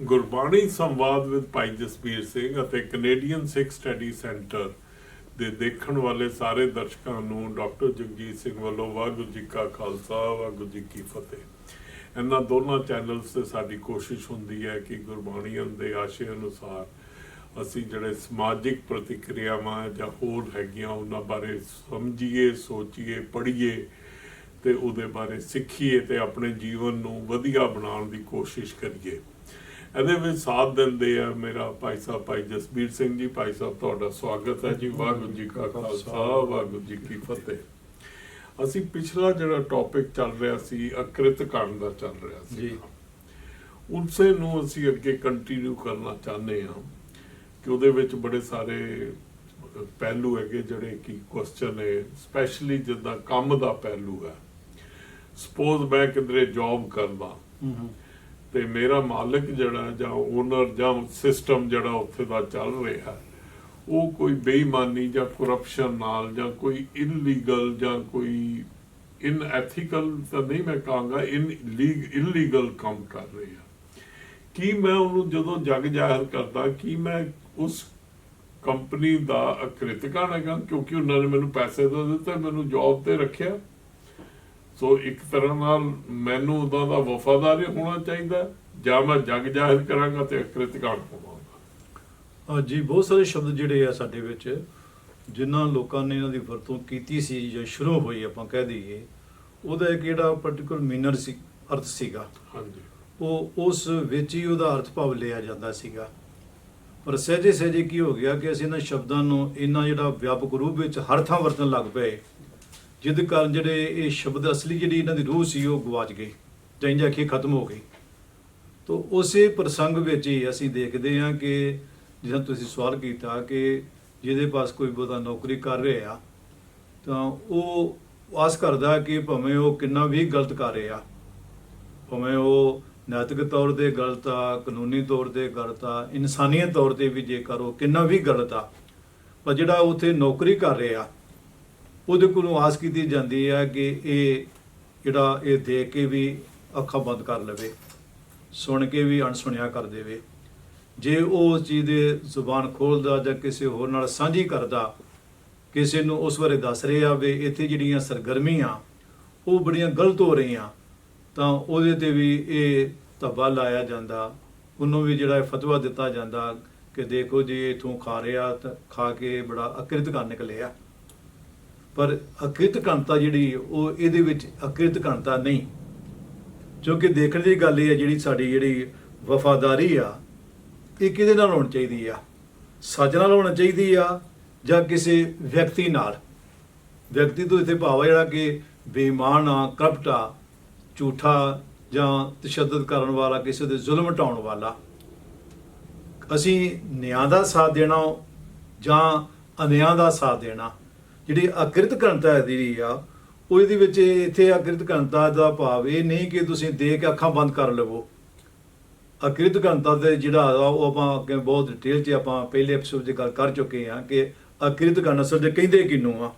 ਗੁਰਬਾਣੀ ਸੰਵਾਦ ਵਿਦ ਭਾਈ ਜਸਬੀਰ ਸਿੰਘ ਅਤੇ ਕੈਨੇਡੀਅਨ ਸਿੱਖ study centre ਦੇ ਦੇਖਣ ਵਾਲੇ ਸਾਰੇ ਦਰਸ਼ਕਾਂ ਨੂੰ ਡਾਕਟਰ ਜਗਜੀਤ ਸਿੰਘ ਵੱਲੋਂ ਵਾਹਿਗੁਰੂ ਜੀ ਕਾ ਖਾਲਸਾ, ਵਾਹਿਗੁਰੂ ਜੀ ਕੀ ਫਤਿਹ। ਇਹਨਾਂ ਦੋਨਾਂ ਚੈਨਲਸ ਤੇ ਸਾਡੀ ਕੋਸ਼ਿਸ਼ ਹੁੰਦੀ ਹੈ ਕਿ ਗੁਰਬਾਣੀਆਂ ਦੇ ਆਸ਼ੇ ਅਨੁਸਾਰ ਅਸੀਂ ਜਿਹੜੇ ਸਮਾਜਿਕ ਪ੍ਰਤੀਕਿਰਿਆਵਾਂ ਜਾਂ ਹੋਰ ਹੈਗੀਆਂ ਉਹਨਾਂ ਬਾਰੇ ਸਮਝੀਏ, ਸੋਚੀਏ, ਪੜ੍ਹੀਏ ਤੇ ਉਹਦੇ ਬਾਰੇ ਸਿੱਖੀਏ ਤੇ ਆਪਣੇ ਜੀਵਨ ਨੂੰ ਵਧੀਆ ਬਣਾਉਣ ਦੀ ਕੋਸ਼ਿਸ਼ ਕਰੀਏ। ਇਹਦੇ ਵਿੱਚ ਸਾਥ ਦਿੰਦੇ ਆ ਮੇਰਾ ਭਾਈ ਸਾਹਿਬ ਭਾਈ ਜਸਬੀਰ ਸਿੰਘ ਜੀ। ਭਾਈ ਸਾਹਿਬ ਤੁਹਾਡਾ ਸਵਾਗਤ ਹੈ ਜੀ। ਵਾਹਿਗੁਰੂ ਜੀ ਕਾ ਖਾਲਸਾ ਵਾਹਿਗੁਰੂ ਜੀ ਕੀ ਫਤਿਹ। ਅਸੀਂ ਪਿਛਲਾ ਜਿਹੜਾ ਟੌਪਿਕ ਚੱਲ ਰਿਹਾ ਸੀ ਅਕ੍ਰਿਤ ਕਾਂਡ ਦਾ ਚੱਲ ਰਿਹਾ ਸੀ। ਜੀ। ਉਸੇ ਨੂੰ ਅਸੀਂ ਅੱਗੇ ਕੰਟੀਨਿਊ ਕਰਨਾ ਚਾਹੁੰਦੇ ਹਾਂ ਕਿ ਉਹਦੇ ਵਿੱਚ ਬੜੇ ਸਾਰੇ ਪਹਿਲੂ ਹੈਗੇ ਜਿਹੜੇ ਕਿ ਕੁਐਸਚਨ ਹੈ ਸਪੈਸ਼ਲੀ ਜਿੱਦਾਂ ਕੰਮ ਦਾ ਪਹਿਲੂ ਹੈ। ਸਪੋਜ਼ ਮੈਂ ਕਿਧਰੇ ਜੌਬ ਕਰਦਾ। ਹੂੰ ਹੂੰ ਤੇ ਮੇਰਾ ਮਾਲਕ ਜਿਹੜਾ ਜਾਂ ਓਨਰ ਜਾਂ ਸਿਸਟਮ ਜਿਹੜਾ ਉੱਥੇ ਦਾ ਚੱਲ ਰਿਹਾ, ਉਹ ਕੋਈ ਬੇਈਮਾਨੀ ਜਾਂ ਕਰਪਸ਼ਨ ਨਾਲ ਜਾਂ ਕੋਈ ਇਲੀਗਲ ਜਾਂ ਕੋਈ ਇਨਐਥੀਕਲ ਤਾਂ ਨਹੀਂ ਮੈਂ ਕਹਾਂਗਾ ਇਨ ਇਲੀਗਲ ਕੰਮ ਕਰ ਰਿਹਾ। ਕੀ ਮੈਂ ਉਹਨੂੰ ਜਦੋਂ ਜਗ ਜ਼ਾਹਿਰ ਕਰਦਾ, ਕੀ ਮੈਂ ਉਸ ਕੰਪਨੀ ਦਾ ਅਕ੍ਰਿਤਿਕਾ ਹੈਗਾ ਕਿਉਂਕਿ ਉਹਨਾਂ ਨੇ ਮੈਨੂੰ ਪੈਸੇ ਦੇ ਦਿੱਤੇ, ਮੈਨੂੰ ਜੌਬ ਤੇ ਰੱਖਿਆ। ਸੋ ਇੱਕ ਤਰ੍ਹਾਂ ਨਾਲ ਮੈਨੂੰ ਉਹਦਾ ਦਾ ਵਫਾਦਾਰ ਹੋਣਾ ਚਾਹੀਦਾ ਜਾਂ ਮੈਂ ਜਗ ਜ਼ਾਹਿਰ ਕਰਾਂਗਾ ਤੇ ਅਕ੍ਰਿਤਿਕਾ ਹੋਵਾਂਗਾ। ਜੀ ਬਹੁਤ ਸਾਰੇ ਸ਼ਬਦ ਜਿਹੜੇ ਆ ਸਾਡੇ ਵਿੱਚ ਜਿਨ੍ਹਾਂ ਲੋਕਾਂ ਨੇ ਇਹਨਾਂ ਦੀ ਵਰਤੋਂ ਕੀਤੀ ਸੀ ਜਾਂ ਸ਼ੁਰੂ ਹੋਈ ਆਪਾਂ ਕਹਿ ਦਈਏ ਉਹਦਾ ਇੱਕ ਜਿਹੜਾ ਪਾਰਟਿਕੂਲਰ ਮੀਨਰ ਸੀ ਅਰਥ ਸੀਗਾ। ਹਾਂਜੀ। ਉਹ ਉਸ ਵਿੱਚ ਹੀ ਉਹਦਾ ਅਰਥ ਭਾਵ ਲਿਆ ਜਾਂਦਾ ਸੀਗਾ। ਪਰ ਸਹਿਜੇ ਸਹਿਜੇ ਕੀ ਹੋ ਗਿਆ ਕਿ ਅਸੀਂ ਇਹਨਾਂ ਸ਼ਬਦਾਂ ਨੂੰ ਇਹਨਾਂ ਜਿਹੜਾ ਵਿਆਪਕ ਰੂਪ ਵਿੱਚ ਹਰ ਥਾਂ ਵਰਤਣ ਲੱਗ ਪਏ। ਜਿਹਦੇ ਕਾਰਨ ਜਿਹੜੇ ਇਹ ਸ਼ਬਦ ਅਸਲੀ ਜਿਹੜੀ ਇਹਨਾਂ ਦੀ ਰੂਹ ਸੀ, ਉਹ ਗਵਾਚ ਗਈ ਜਾਂ ਇੰਜ ਆਖੀ ਖਤਮ ਹੋ ਗਈ। ਤੋ ਉਸੇ ਪ੍ਰਸੰਗ ਵਿੱਚ ਹੀ ਅਸੀਂ ਦੇਖਦੇ ਹਾਂ ਕਿ ਜਿਵੇਂ ਤੁਸੀਂ ਸਵਾਲ ਕੀਤਾ ਕਿ ਜਿਹਦੇ ਪਾਸ ਕੋਈ ਬਹੁਤਾ ਨੌਕਰੀ ਕਰ ਰਿਹਾ ਤਾਂ ਉਹ ਆਸ ਕਰਦਾ ਕਿ ਭਾਵੇਂ ਉਹ ਕਿੰਨਾ ਵੀ ਗਲਤ ਕਰ ਰਿਹਾ, ਭਾਵੇਂ ਉਹ ਨੈਤਿਕ ਤੌਰ ਤੇ ਗਲਤ ਆ, ਕਾਨੂੰਨੀ ਤੌਰ ਤੇ ਗਲਤ ਆ, ਇਨਸਾਨੀਅਤ ਤੌਰ ਤੇ ਵੀ ਜੇਕਰ ਉਹ ਕਿੰਨਾ ਵੀ ਗਲਤ ਆ, ਪਰ ਜਿਹੜਾ ਉੱਥੇ ਨੌਕਰੀ ਕਰ ਰਿਹਾ ਉਹਦੇ ਕੋਲੋਂ ਆਸ ਕੀਤੀ ਜਾਂਦੀ ਹੈ ਕਿ ਇਹ ਜਿਹੜਾ ਇਹ ਦੇਖ ਕੇ ਵੀ ਅੱਖਾਂ ਬੰਦ ਕਰ ਲਵੇ, ਸੁਣ ਕੇ ਵੀ ਅਣਸੁਣਿਆ ਕਰ ਦੇਵੇ। ਜੇ ਉਹ ਉਸ ਚੀਜ਼ ਦੇ ਜ਼ੁਬਾਨ ਖੋਲਦਾ ਜਾਂ ਕਿਸੇ ਹੋਰ ਨਾਲ ਸਾਂਝੀ ਕਰਦਾ, ਕਿਸੇ ਨੂੰ ਉਸ ਬਾਰੇ ਦੱਸ ਰਿਹਾ ਵੇ ਇੱਥੇ ਜਿਹੜੀਆਂ ਸਰਗਰਮੀਆਂ, ਉਹ ਬੜੀਆਂ ਗਲਤ ਹੋ ਰਹੀਆਂ, ਤਾਂ ਉਹਦੇ ਤੇ ਵੀ ਇਹ ਧੱਬਾ ਲਾਇਆ ਜਾਂਦਾ। ਉਹਨੂੰ ਵੀ ਜਿਹੜਾ ਫਤਵਾ ਦਿੱਤਾ ਜਾਂਦਾ ਕਿ ਦੇਖੋ ਜੀ ਇਥੋਂ ਖਾ ਰਿਹਾ ਤਾਂ ਖਾ ਕੇ ਬੜਾ ਅਕ੍ਰਿਤ ਕਰ ਨਿਕਲਿਆ। ਪਰ ਅਕ੍ਰਿਤ ਘਣਤਾ ਜਿਹੜੀ ਉਹ ਇਹਦੇ ਵਿੱਚ ਅਕ੍ਰਿਤ ਘਣਤਾ ਨਹੀਂ। ਕਿਉਂਕਿ ਦੇਖਣ ਦੀ ਗੱਲ ਇਹ ਹੈ ਜਿਹੜੀ ਸਾਡੀ ਜਿਹੜੀ ਵਫਾਦਾਰੀ ਆ, ਇਹ ਕਿਹਦੇ ਨਾਲ ਹੋਣੀ ਚਾਹੀਦੀ ਆ? ਸੱਚ ਨਾਲ ਹੋਣੀ ਚਾਹੀਦੀ ਆ ਜਾਂ ਕਿਸੇ ਵਿਅਕਤੀ ਨਾਲ? ਵਿਅਕਤੀ ਤੋਂ ਇੱਥੇ ਭਾਵ ਹੈ ਜਿਹੜਾ ਕਿ ਬੇਈਮਾਨ ਆ, ਕਰਪਟ ਆ, ਝੂਠਾ ਜਾਂ ਤਸ਼ੱਦਦ ਕਰਨ ਵਾਲਾ, ਕਿਸੇ ਦੇ ਜ਼ੁਲਮ ਹਟਾਉਣ ਵਾਲਾ। ਅਸੀਂ ਨਿਆਂ ਦਾ ਸਾਥ ਦੇਣਾ ਜਾਂ ਅਨਿਆਂ ਦਾ ਸਾਥ ਦੇਣਾ। ਜਿਹੜੀ ਅਕ੍ਰਿਤ ਘਣਤਾ ਹੈ ਜਿਹੜੀ ਆ ਉਹ ਇਹਦੇ ਵਿੱਚ ਇੱਥੇ ਅਕ੍ਰਿਤ ਘਣਤਾ ਦਾ ਭਾਵ ਇਹ ਨਹੀਂ ਕਿ ਤੁਸੀਂ ਦੇਖ ਕੇ ਅੱਖਾਂ ਬੰਦ ਕਰ ਲਵੋ। ਅਕ੍ਰਿਤ ਘਣਤਾ ਦੇ ਜਿਹੜਾ ਉਹ ਆਪਾਂ ਅੱਗੇ ਬਹੁਤ ਡਿਟੇਲ 'ਚ ਆਪਾਂ ਪਹਿਲੇ ਐਪੀਸੋਡ 'ਚ ਗੱਲ ਕਰ ਚੁੱਕੇ ਹਾਂ ਕਿ ਅਕ੍ਰਿਤ ਘਣ ਅਸਲ 'ਚ ਕਹਿੰਦੇ ਕਿਨੂੰ ਆ।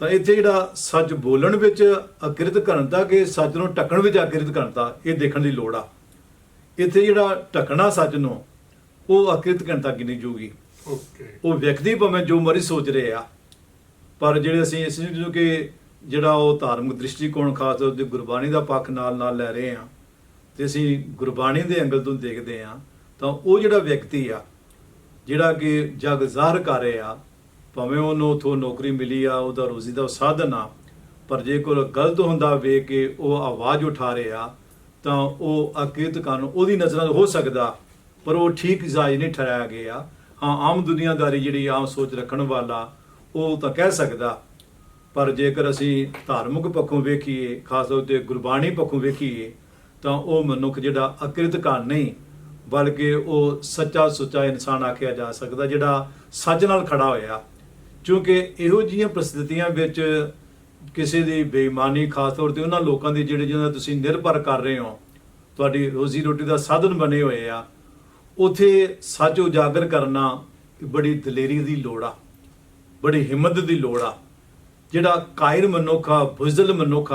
ਤਾਂ ਇੱਥੇ ਜਿਹੜਾ ਸੱਚ ਬੋਲਣ ਵਿੱਚ ਅਕ੍ਰਿਤ ਘਣਤਾ ਕਿ ਸੱਚ ਨੂੰ ਟੱਕਣ ਵਿੱਚ ਅਕ੍ਰਿਤ ਘਣਤਾ ਇਹ ਦੇਖਣ ਦੀ ਲੋੜ ਆ। ਇੱਥੇ ਜਿਹੜਾ ਟੱਕਣਾ ਸੱਚ ਨੂੰ ਉਹ ਅਕ੍ਰਿਤ ਘਣਤਾ ਗਿਣੀ ਜੂਗੀ ਓਕੇ ਉਹ ਵਿਅਕਤੀ ਭਾਵੇਂ ਜੋ ਮਰਜ਼ੀ ਸੋਚ ਰਹੇ ਆ। ਪਰ ਜਿਹੜੇ ਅਸੀਂ ਇਸ ਨੂੰ ਕਿ ਜਿਹੜਾ ਉਹ ਧਾਰਮਿਕ ਦ੍ਰਿਸ਼ਟੀਕੋਣ ਖਾਸ ਤੌਰ ਤੇ ਗੁਰਬਾਣੀ ਦਾ ਪੱਖ ਨਾਲ ਨਾਲ ਲੈ ਰਹੇ ਆ ਤੇ ਅਸੀਂ ਗੁਰਬਾਣੀ ਦੇ ਐਂਗਲ ਤੋਂ ਦੇਖਦੇ ਆ ਤਾਂ ਉਹ ਜਿਹੜਾ ਵਿਅਕਤੀ ਆ, ਜਿਹੜਾ ਕਿ ਜਗ ਜ਼ਾਹਰ ਕਰ ਰਿਹਾ, ਭਾਵੇਂ ਉਹਨੂੰ ਉਥੋਂ ਨੌਕਰੀ ਮਿਲੀ ਆ, ਉਹਦਾ ਰੋਜ਼ੀ ਦਾ ਸਾਧਨ ਆ, ਪਰ ਜੇ ਕੋਈ ਗਲਤ ਹੁੰਦਾ ਵੇਖ ਕੇ ਉਹ ਆਵਾਜ਼ ਉਠਾ ਰਿਹਾ, ਤਾਂ ਉਹ ਅਕ੍ਰਿਤ ਕਾਨੂੰਨ ਉਹਦੀ ਨਜ਼ਰਾਂ ਹੋ ਸਕਦਾ, ਪਰ ਉਹ ਠੀਕ ਜਾਇਜ਼ ਨਹੀਂ ਠਹਿਰਾਇਆ ਗਿਆ। ਹਾਂ, ਆਮ ਦੁਨੀਆਦਾਰੀ ਜਿਹੜੀ ਆਮ ਸੋਚ ਰੱਖਣ ਵਾਲਾ ਉਹ ਤਾਂ ਕਹਿ ਸਕਦਾ, ਪਰ ਜੇਕਰ ਅਸੀਂ ਧਾਰਮਿਕ ਪੱਖੋਂ ਵੇਖੀਏ, ਖਾਸ ਤੌਰ ਤੇ ਗੁਰਬਾਣੀ ਪੱਖੋਂ ਵੇਖੀਏ, ਤਾਂ ਉਹ ਮਨੁੱਖ ਜਿਹੜਾ ਅਕ੍ਰਿਤਕਾਨ ਨਹੀਂ, ਬਲਕਿ ਉਹ ਸੱਚਾ ਸੁੱਚਾ ਇਨਸਾਨ ਆਖਿਆ ਜਾ ਸਕਦਾ, ਜਿਹੜਾ ਸੱਚ ਨਾਲ ਖੜਾ ਹੋਇਆ। ਕਿਉਂਕਿ ਇਹੋ ਜਿਹੀਆਂ ਪ੍ਰਸਥਿਤੀਆਂ ਵਿੱਚ ਕਿਸੇ ਦੀ ਬੇਈਮਾਨੀ, ਖਾਸ ਤੌਰ ਤੇ ਉਹਨਾਂ ਲੋਕਾਂ ਦੀ ਜਿਹੜੇ ਜਿਹਨਾਂ ਦਾ ਤੁਸੀਂ ਨਿਰਭਰ ਕਰ ਰਹੇ ਹੋ, ਤੁਹਾਡੀ ਰੋਜ਼ੀ ਰੋਟੀ ਦਾ ਸਾਧਨ ਬਣੇ ਹੋਏ ਆ, ਉਥੇ ਸੱਚ ਉਜਾਗਰ ਕਰਨਾ ਬੜੀ ਦਲੇਰੀ ਦੀ ਲੋੜ ਆ। ਬੜੀ ਹਿੰਮਤ ਦੀ ਲੋੜ ਆ। ਜਿਹੜਾ ਕਾਇਰ ਮਨੁੱਖ ਬੁਜ਼ਦਲ ਮਨੁੱਖ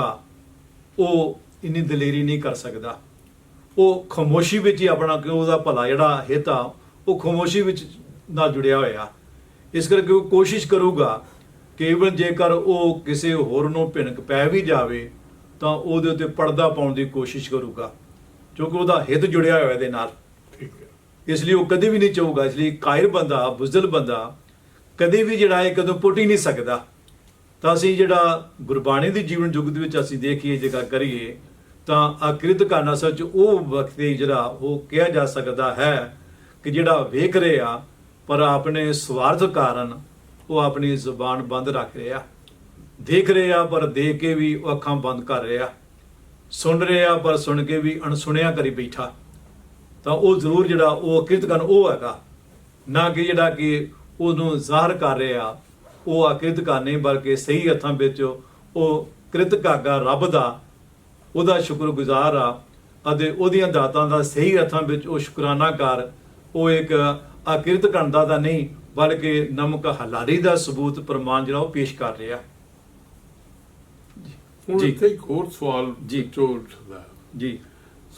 ਉਹ ਇੰਨੀ ਦਲੇਰੀ ਨਹੀਂ ਕਰ ਸਕਦਾ। ਉਹ ਖਾਮੋਸ਼ੀ ਵਿੱਚ ਹੀ ਆਪਣਾ ਕਿ ਉਹਦਾ ਭਲਾ ਜਿਹੜਾ ਹਿੱਤ ਆ ਉਹ ਖਾਮੋਸ਼ੀ ਵਿੱਚ ਨਾਲ ਜੁੜਿਆ ਹੋਇਆ। ਇਸ ਕਰਕੇ ਉਹ ਕੋਸ਼ਿਸ਼ ਕਰੂਗਾ ਕਿ even ਜੇਕਰ ਉਹ ਕਿਸੇ ਹੋਰ ਨੂੰ ਭਿਣਕ ਪੈ ਵੀ ਜਾਵੇ ਤਾਂ ਉਹਦੇ ਉੱਤੇ ਪਰਦਾ ਪਾਉਣ ਦੀ ਕੋਸ਼ਿਸ਼ ਕਰੂਗਾ ਕਿਉਂਕਿ ਉਹਦਾ ਹਿੱਤ ਜੁੜਿਆ ਹੋਇਆ ਇਹਦੇ ਨਾਲ। ਠੀਕ ਹੈ। ਇਸ ਲਈ ਉਹ ਕਦੇ ਵੀ ਨਹੀਂ ਚਾਹੂਗਾ। ਇਸ ਲਈ ਕਾਇਰ ਬੰਦਾ ਬੁਜ਼ਦਲ ਬੰਦਾ ਕਦੇ ਵੀ ਜਿਹੜਾ ਇਹ ਕਦੋਂ ਪੁੱਟ ਹੀ ਨਹੀਂ ਸਕਦਾ। ਤਾਂ ਅਸੀਂ ਜਿਹੜਾ ਗੁਰਬਾਣੀ ਦੀ ਜੀਵਨ ਯੁੱਗ ਦੇ ਵਿੱਚ ਅਸੀਂ ਦੇਖੀਏ ਜੇਕਰ ਕਰੀਏ, ਤਾਂ ਅਕ੍ਰਿਤ ਕਰਨਾ ਸੱਚ ਉਹ ਵਕਤ ਜਿਹੜਾ ਉਹ ਕਿਹਾ ਜਾ ਸਕਦਾ ਹੈ ਕਿ ਜਿਹੜਾ ਵੇਖ ਰਿਹਾ ਪਰ ਆਪਣੇ ਸਵਾਰਥ ਕਾਰਨ ਉਹ ਆਪਣੀ ਜ਼ੁਬਾਨ ਬੰਦ ਰੱਖ ਰਿਹਾ ਦੇਖ ਰਿਹਾ ਪਰ ਦੇਖ ਕੇ ਵੀ ਉਹ ਅੱਖਾਂ ਬੰਦ ਕਰ ਰਿਹਾ ਸੁਣ ਰਿਹਾ ਪਰ ਸੁਣ ਕੇ ਵੀ ਅਣਸੁਣਿਆ ਕਰੀ ਬੈਠਾ। ਤਾਂ ਉਹ ਜ਼ਰੂਰ ਜਿਹੜਾ ਉਹ ਕੀਰਤਨ ਉਹ ਹੈਗਾ। ਨਾ ਕਿ ਜਿਹੜਾ ਕਿ ਉਹਨੂੰ ਜ਼ਾਹਰ ਕਰ ਰਿਹਾ ਉਹ ਅਕਿਰਤਕਾਰ ਨਹੀਂ ਬਲਕਿ ਸਹੀ ਹੱਥਾਂ ਵਿੱਚ ਉਹ ਕ੍ਰਿਤਕਾਗਾ ਰੱਬ ਦਾ ਉਹਦਾ ਸ਼ੁਕਰਗੁਜ਼ਾਰ ਆ ਅਤੇ ਉਹਦੀਆਂ ਦਾਤਾਂ ਦਾ ਸਹੀ ਹੱਥਾਂ ਵਿੱਚ ਉਹ ਸ਼ੁਕਰਾਨਾ ਕਰ ਉਹ ਇੱਕ ਅਕਿਰਤ ਕਰਨ ਦਾ ਨਹੀਂ ਬਲਕਿ ਨਮਕ ਹਲਾਰੀ ਦਾ ਸਬੂਤ ਪ੍ਰਮਾਣ ਜਿਹੜਾ ਉਹ ਪੇਸ਼ ਕਰ ਰਿਹਾ ਹੁਣ ਜੀ। ਇੱਥੇ ਇੱਕ ਹੋਰ ਸਵਾਲ ਜੀ। ਜੀ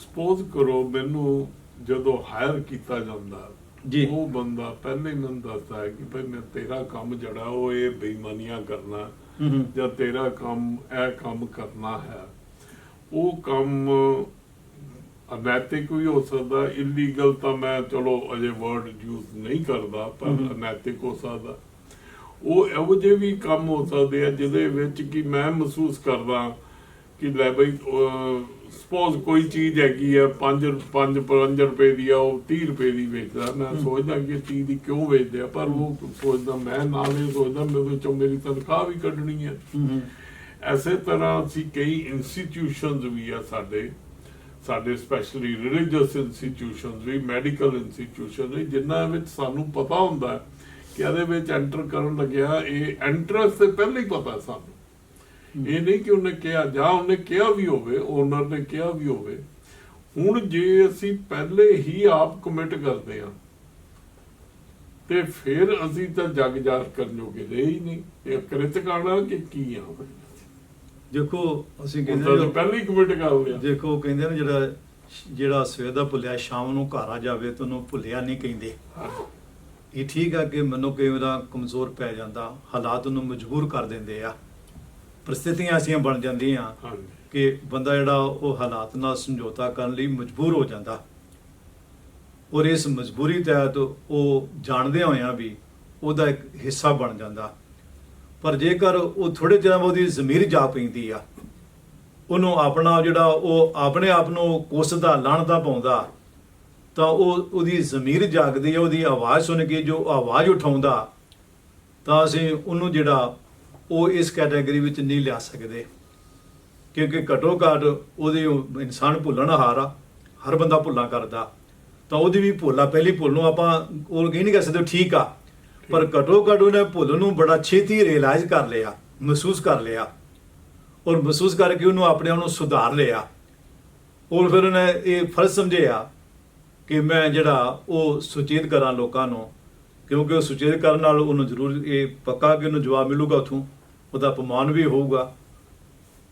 ਸਪੋਜ਼ ਕਰੋ ਮੈਨੂੰ ਜਦੋਂ ਹਾਇਰ ਕੀਤਾ ਜਾਂਦਾ ਜੀ। ਉਹ ਬੰਦਾ ਪਹਿਲੇ ਹੀ ਮੈਨੂੰ ਦੱਸਦਾ ਕਿ ਭਾਈ ਮੈਂ ਤੇਰਾ ਕੰਮ ਜਿਹੜਾ ਉਹ ਇਹ ਬੇਈਮਾਨੀਆਂ ਕਰਨਾ ਜਾਂ ਤੇਰਾ ਕੰਮ ਇਹ ਕੰਮ ਕਰਨਾ ਹੈ ਉਹ ਕੰਮ ਅਨੈਤਿਕ ਵੀ ਹੋ ਸਕਦਾ ਇਲੀਗਲ ਤਾਂ ਮੈਂ ਚਲੋ ਅਜੇ ਵਰਡ ਯੂਜ਼ ਨਹੀਂ ਕਰਦਾ ਪਰ। ਅਨੈਤਿਕ ਹੋ ਸਕਦਾ ਉਹ ਇਹੋ ਜਿਹੇ ਵੀ ਕੰਮ ਹੋ ਸਕਦੇ ਆ ਜਿਹਦੇ ਵਿੱਚ ਕਿ ਮੈਂ ਮਹਿਸੂਸ ਕਰਦਾ ਕਿ ਲੈ ਬਈ ਸਪੋਜ਼ ਕੋਈ ਚੀਜ਼ ਹੈਗੀ ਆ 5 5 5 ਰੁਪਏ ਦੀ ਆ ਉਹ 30 ਰੁਪਏ ਦੀ ਵੇਚਦਾ। ਮੈਂ ਸੋਚਦਾ ਕਿ ਇਹ ਚੀਜ਼ ਦੀ ਕਿਉਂ ਵੇਚਦੇ ਆ ਪਰ ਉਹ ਸੋਚਦਾ ਮੈਂ ਨਾਲ ਸੋਚਦਾ ਮੇਰੇ ਵਿੱਚੋਂ ਮੇਰੀ ਤਨਖਾਹ ਵੀ ਕੱਢਣੀ ਹੈ ਐਸੇ ਤਰ੍ਹਾਂ ਅਸੀਂ ਕਈ ਇੰਸਟੀਟਿਊਸ਼ਨਸ ਵੀ ਆ ਸਾਡੇ ਸਾਡੇ ਸਪੈਸ਼ਲੀ ਰਿਲੀਜੀਅਸ ਇੰਸਟੀਟਿਊਸ਼ਨਸ ਵੀ ਮੈਡੀਕਲ ਇੰਸਟੀਟਿਊਸ਼ਨ ਵੀ ਜਿਨ੍ਹਾਂ ਵਿੱਚ ਸਾਨੂੰ ਪਤਾ ਹੁੰਦਾ ਕਿ ਇਹਦੇ ਵਿੱਚ ਐਂਟਰ ਕਰਨ ਲੱਗਿਆ ਇਹ ਐਂਟਰੈਂਸ ਤੇ ਪਹਿਲਾਂ ਹੀ ਪਤਾ ਸਾਨੂੰ। ਇਹ ਨਹੀਂ ਕਿ ਉਹਨੇ ਕਿਹਾ ਜਾਂ ਉਹਨੇ ਕਿਹਾ ਵੀ ਹੋਵੇ ਓਨਰ ਨੇ ਕਿਹਾ ਵੀ ਹੋਵੇ। ਹੁਣ ਜੇ ਅਸੀਂ ਪਹਿਲੇ ਹੀ ਆਪ ਕਮਿਟ ਕਰਦੇ ਆ ਤੇ ਫਿਰ ਅਸੀਂ ਤਾਂ ਜਗ ਜਾਰ ਕਰਨ ਜੋਗੇ ਰਹੇ ਹੀ ਨਹੀਂ। ਇਹ ਕ੍ਰਿਤਕਾਣਾ ਕਿ ਕੀ ਆ ਦੇਖੋ ਅਸੀਂ ਕਹਿੰਦੇ ਹਾਂ ਪਹਿਲੇ ਕਮਿਟ ਕਰ ਲਿਆ। ਦੇਖੋ ਕਹਿੰਦੇ ਨੇ ਜਿਹੜਾ ਜਿਹੜਾ ਸਵੇਰ ਦਾ ਭੁੱਲਿਆ ਸ਼ਾਮ ਨੂੰ ਘਰ ਆ ਜਾਵੇ ਤਾਂ ਉਹਨੂੰ ਭੁੱਲਿਆ ਨਹੀਂ ਕਹਿੰਦੇ। ਇਹ ਠੀਕ ਆ ਕਿ ਮੈਨੂੰ ਕਈ ਵਾਰ ਕਮਜ਼ੋਰ ਪੈ ਜਾਂਦਾ ਹਾਲਾਤ ਉਹਨੂੰ ਮਜਬੂਰ ਕਰ ਦਿੰਦੇ ਆ। ਪ੍ਰਸਥਿਤੀਆਂ ਐਸੀਆਂ ਬਣ ਜਾਂਦੀਆਂ ਹਾਂਜੀ। ਕਿ ਬੰਦਾ ਜਿਹੜਾ ਉਹ ਹਾਲਾਤ ਨਾਲ ਸਮਝੌਤਾ ਕਰਨ ਲਈ ਮਜਬੂਰ ਹੋ ਜਾਂਦਾ। ਔਰ ਇਸ ਮਜਬੂਰੀ ਤਹਿਤ ਉਹ ਜਾਣਦੇ ਹੋਇਆਂ ਵੀ ਉਹਦਾ ਇੱਕ ਹਿੱਸਾ ਬਣ ਜਾਂਦਾ। ਪਰ ਜੇਕਰ ਉਹ ਥੋੜੇ ਬਾਅਦ ਉਹਦੀ ਜ਼ਮੀਰ ਜਾ ਪੈਂਦੀ ਆ ਉਹਨੂੰ ਆਪਣਾ ਜਿਹੜਾ ਉਹ ਆਪਣੇ ਆਪ ਨੂੰ ਕੋਸਦਾ ਲਾਣਦਾ ਪਾਉਂਦਾ ਤਾਂ ਉਹ ਉਹਦੀ ਜ਼ਮੀਰ ਜਾਗਦੀ ਹੈ ਉਹਦੀ ਆਵਾਜ਼ ਸੁਣ ਕੇ ਜੋ ਆਵਾਜ਼ ਉਠਾਉਂਦਾ ਤਾਂ ਅਸੀਂ ਉਹਨੂੰ ਜਿਹੜਾ ਉਹ ਇਸ ਕੈਟਾਗਰੀ ਵਿੱਚ ਨਹੀਂ ਲਿਆ ਸਕਦੇ। ਕਿਉਂਕਿ ਘਟੋ ਘੱਟ ਉਹਦੇ ਉਹ ਇਨਸਾਨ ਭੁੱਲਣ ਹਾਰ ਆ, ਹਰ ਬੰਦਾ ਭੁੱਲਾਂ ਕਰਦਾ। ਤਾਂ ਉਹਦੀ ਵੀ ਭੁੱਲਾ ਪਹਿਲੀ ਭੁੱਲ ਨੂੰ ਆਪਾਂ ਉਹ ਇਹ ਨਹੀਂ ਕਰ ਸਕਦੇ ਠੀਕ ਆ। ਪਰ ਘਟੋ ਘੱਟ ਉਹਨੇ ਭੁੱਲ ਨੂੰ ਬੜਾ ਛੇਤੀ ਰਿਅਲਾਈਜ਼ ਕਰ ਲਿਆ, ਮਹਿਸੂਸ ਕਰ ਲਿਆ। ਔਰ ਮਹਿਸੂਸ ਕਰਕੇ ਉਹਨੂੰ ਆਪਣੇ ਆਪ ਨੂੰ ਸੁਧਾਰ ਲਿਆ। ਔਰ ਫਿਰ ਉਹਨੇ ਇਹ ਫਰਜ਼ ਸਮਝਿਆ ਕਿ ਮੈਂ ਜਿਹੜਾ ਉਹ ਸੁਚੇਤ ਕਰਾਂ ਲੋਕਾਂ ਨੂੰ, ਕਿਉਂਕਿ ਉਹ ਸੁਚੇਤ ਕਰਨ ਨਾਲ ਉਹਨੂੰ ਜ਼ਰੂਰ ਇਹ ਪੱਕਾ ਕਿ ਉਹਨੂੰ ਜਵਾਬ ਮਿਲੂਗਾ ਉਥੋਂ। ਉਹਦਾ ਅਪਮਾਨ ਵੀ ਹੋਊਗਾ।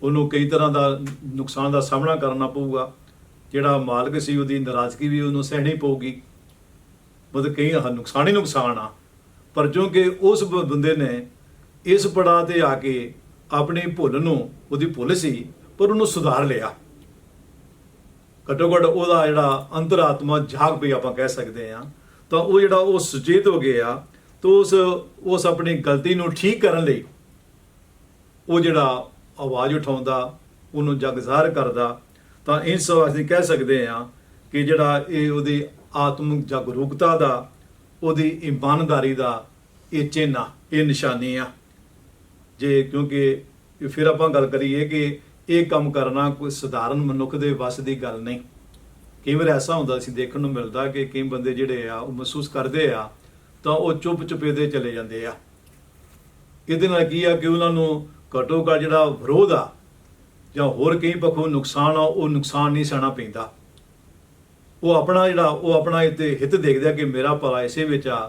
ਉਹਨੂੰ ਕਈ ਤਰ੍ਹਾਂ ਦਾ ਨੁਕਸਾਨ ਦਾ ਸਾਹਮਣਾ ਕਰਨਾ ਪਊਗਾ। ਜਿਹੜਾ ਮਾਲਕ ਸੀ, ਉਹਦੀ ਨਾਰਾਜ਼ਗੀ ਵੀ ਉਹਨੂੰ ਸਹਿਣੀ ਪਊਗੀ। ਮਤਲਬ ਕਈ ਨੁਕਸਾਨ ਹੀ ਨੁਕਸਾਨ ਆ। ਪਰ ਜੋ ਕਿ ਉਸ ਬ- ਬੰਦੇ ਨੇ ਇਸ ਪੜਾਅ ਤੇ ਆ ਕੇ ਆਪਣੀ ਭੁੱਲ ਨੂੰ, ਉਹਦੀ ਭੁੱਲ ਸੀ, ਪਰ ਉਹਨੂੰ ਸੁਧਾਰ ਲਿਆ। ਘੱਟੋ ਘੱਟ ਉਹਦਾ ਜਿਹੜਾ ਅੰਤਰਾਤਮਾ ਜਾਗ ਵੀ ਆਪਾਂ ਕਹਿ ਸਕਦੇ ਆ ਤਾਂ ਉਹ ਜਿਹੜਾ ਉਹ ਸੁਚੇਤ ਹੋ ਗਿਆ, ਤਾਂ ਉਸ ਉਸ ਆਪਣੀ ਗਲਤੀ ਨੂੰ ਠੀਕ ਕਰਨ ਲਈ ਉਹ ਜਿਹੜਾ ਆਵਾਜ਼ ਉਠਾਉਂਦਾ, ਉਹਨੂੰ ਜਗ ਜ਼ਾਹਰ ਕਰਦਾ, ਤਾਂ ਇਸ ਅਸੀਂ ਕਹਿ ਸਕਦੇ ਹਾਂ ਕਿ ਜਿਹੜਾ ਇਹ ਉਹਦੀ ਆਤਮਿਕ ਜਾਗਰੂਕਤਾ ਦਾ, ਉਹਦੀ ਇਮਾਨਦਾਰੀ ਦਾ ਇਹ ਚਿੰਨ੍ਹ ਇਹ ਨਿਸ਼ਾਨੀ ਆ। ਜੇ ਕਿਉਂਕਿ ਫਿਰ ਆਪਾਂ ਗੱਲ ਕਰੀਏ ਕਿ ਇਹ ਕੰਮ ਕਰਨਾ ਕੋਈ ਸਧਾਰਨ ਮਨੁੱਖ ਦੇ ਵੱਸ ਦੀ ਗੱਲ ਨਹੀਂ। ਕਈ ਵਾਰ ਐਸਾ ਹੁੰਦਾ ਸੀ, ਦੇਖਣ ਨੂੰ ਮਿਲਦਾ ਕਿ ਕਈ ਬੰਦੇ ਜਿਹੜੇ ਆ, ਉਹ ਮਹਿਸੂਸ ਕਰਦੇ ਆ, ਤਾਂ ਉਹ ਚੁੱਪ ਚੁਪੇਦੇ ਚਲੇ ਜਾਂਦੇ ਆ। ਇਹਦੇ ਨਾਲ ਕੀ ਆ ਕਿ ਉਹਨਾਂ ਨੂੰ ਘਟੋ ਘੱਟ ਜਿਹੜਾ ਵਿਰੋਧ ਆ, ਜਾਂ ਹੋਰ ਕਈ ਪੱਖੋਂ ਨੁਕਸਾਨ ਆ, ਉਹ ਨੁਕਸਾਨ ਨਹੀਂ ਸਹਿਣਾ ਪੈਂਦਾ। ਉਹ ਆਪਣਾ ਜਿਹੜਾ, ਉਹ ਆਪਣਾ ਇੱਥੇ ਹਿੱਤ ਦੇਖਦੇ ਆ ਕਿ ਮੇਰਾ ਭਲਾ ਇਸੇ ਵਿੱਚ ਆ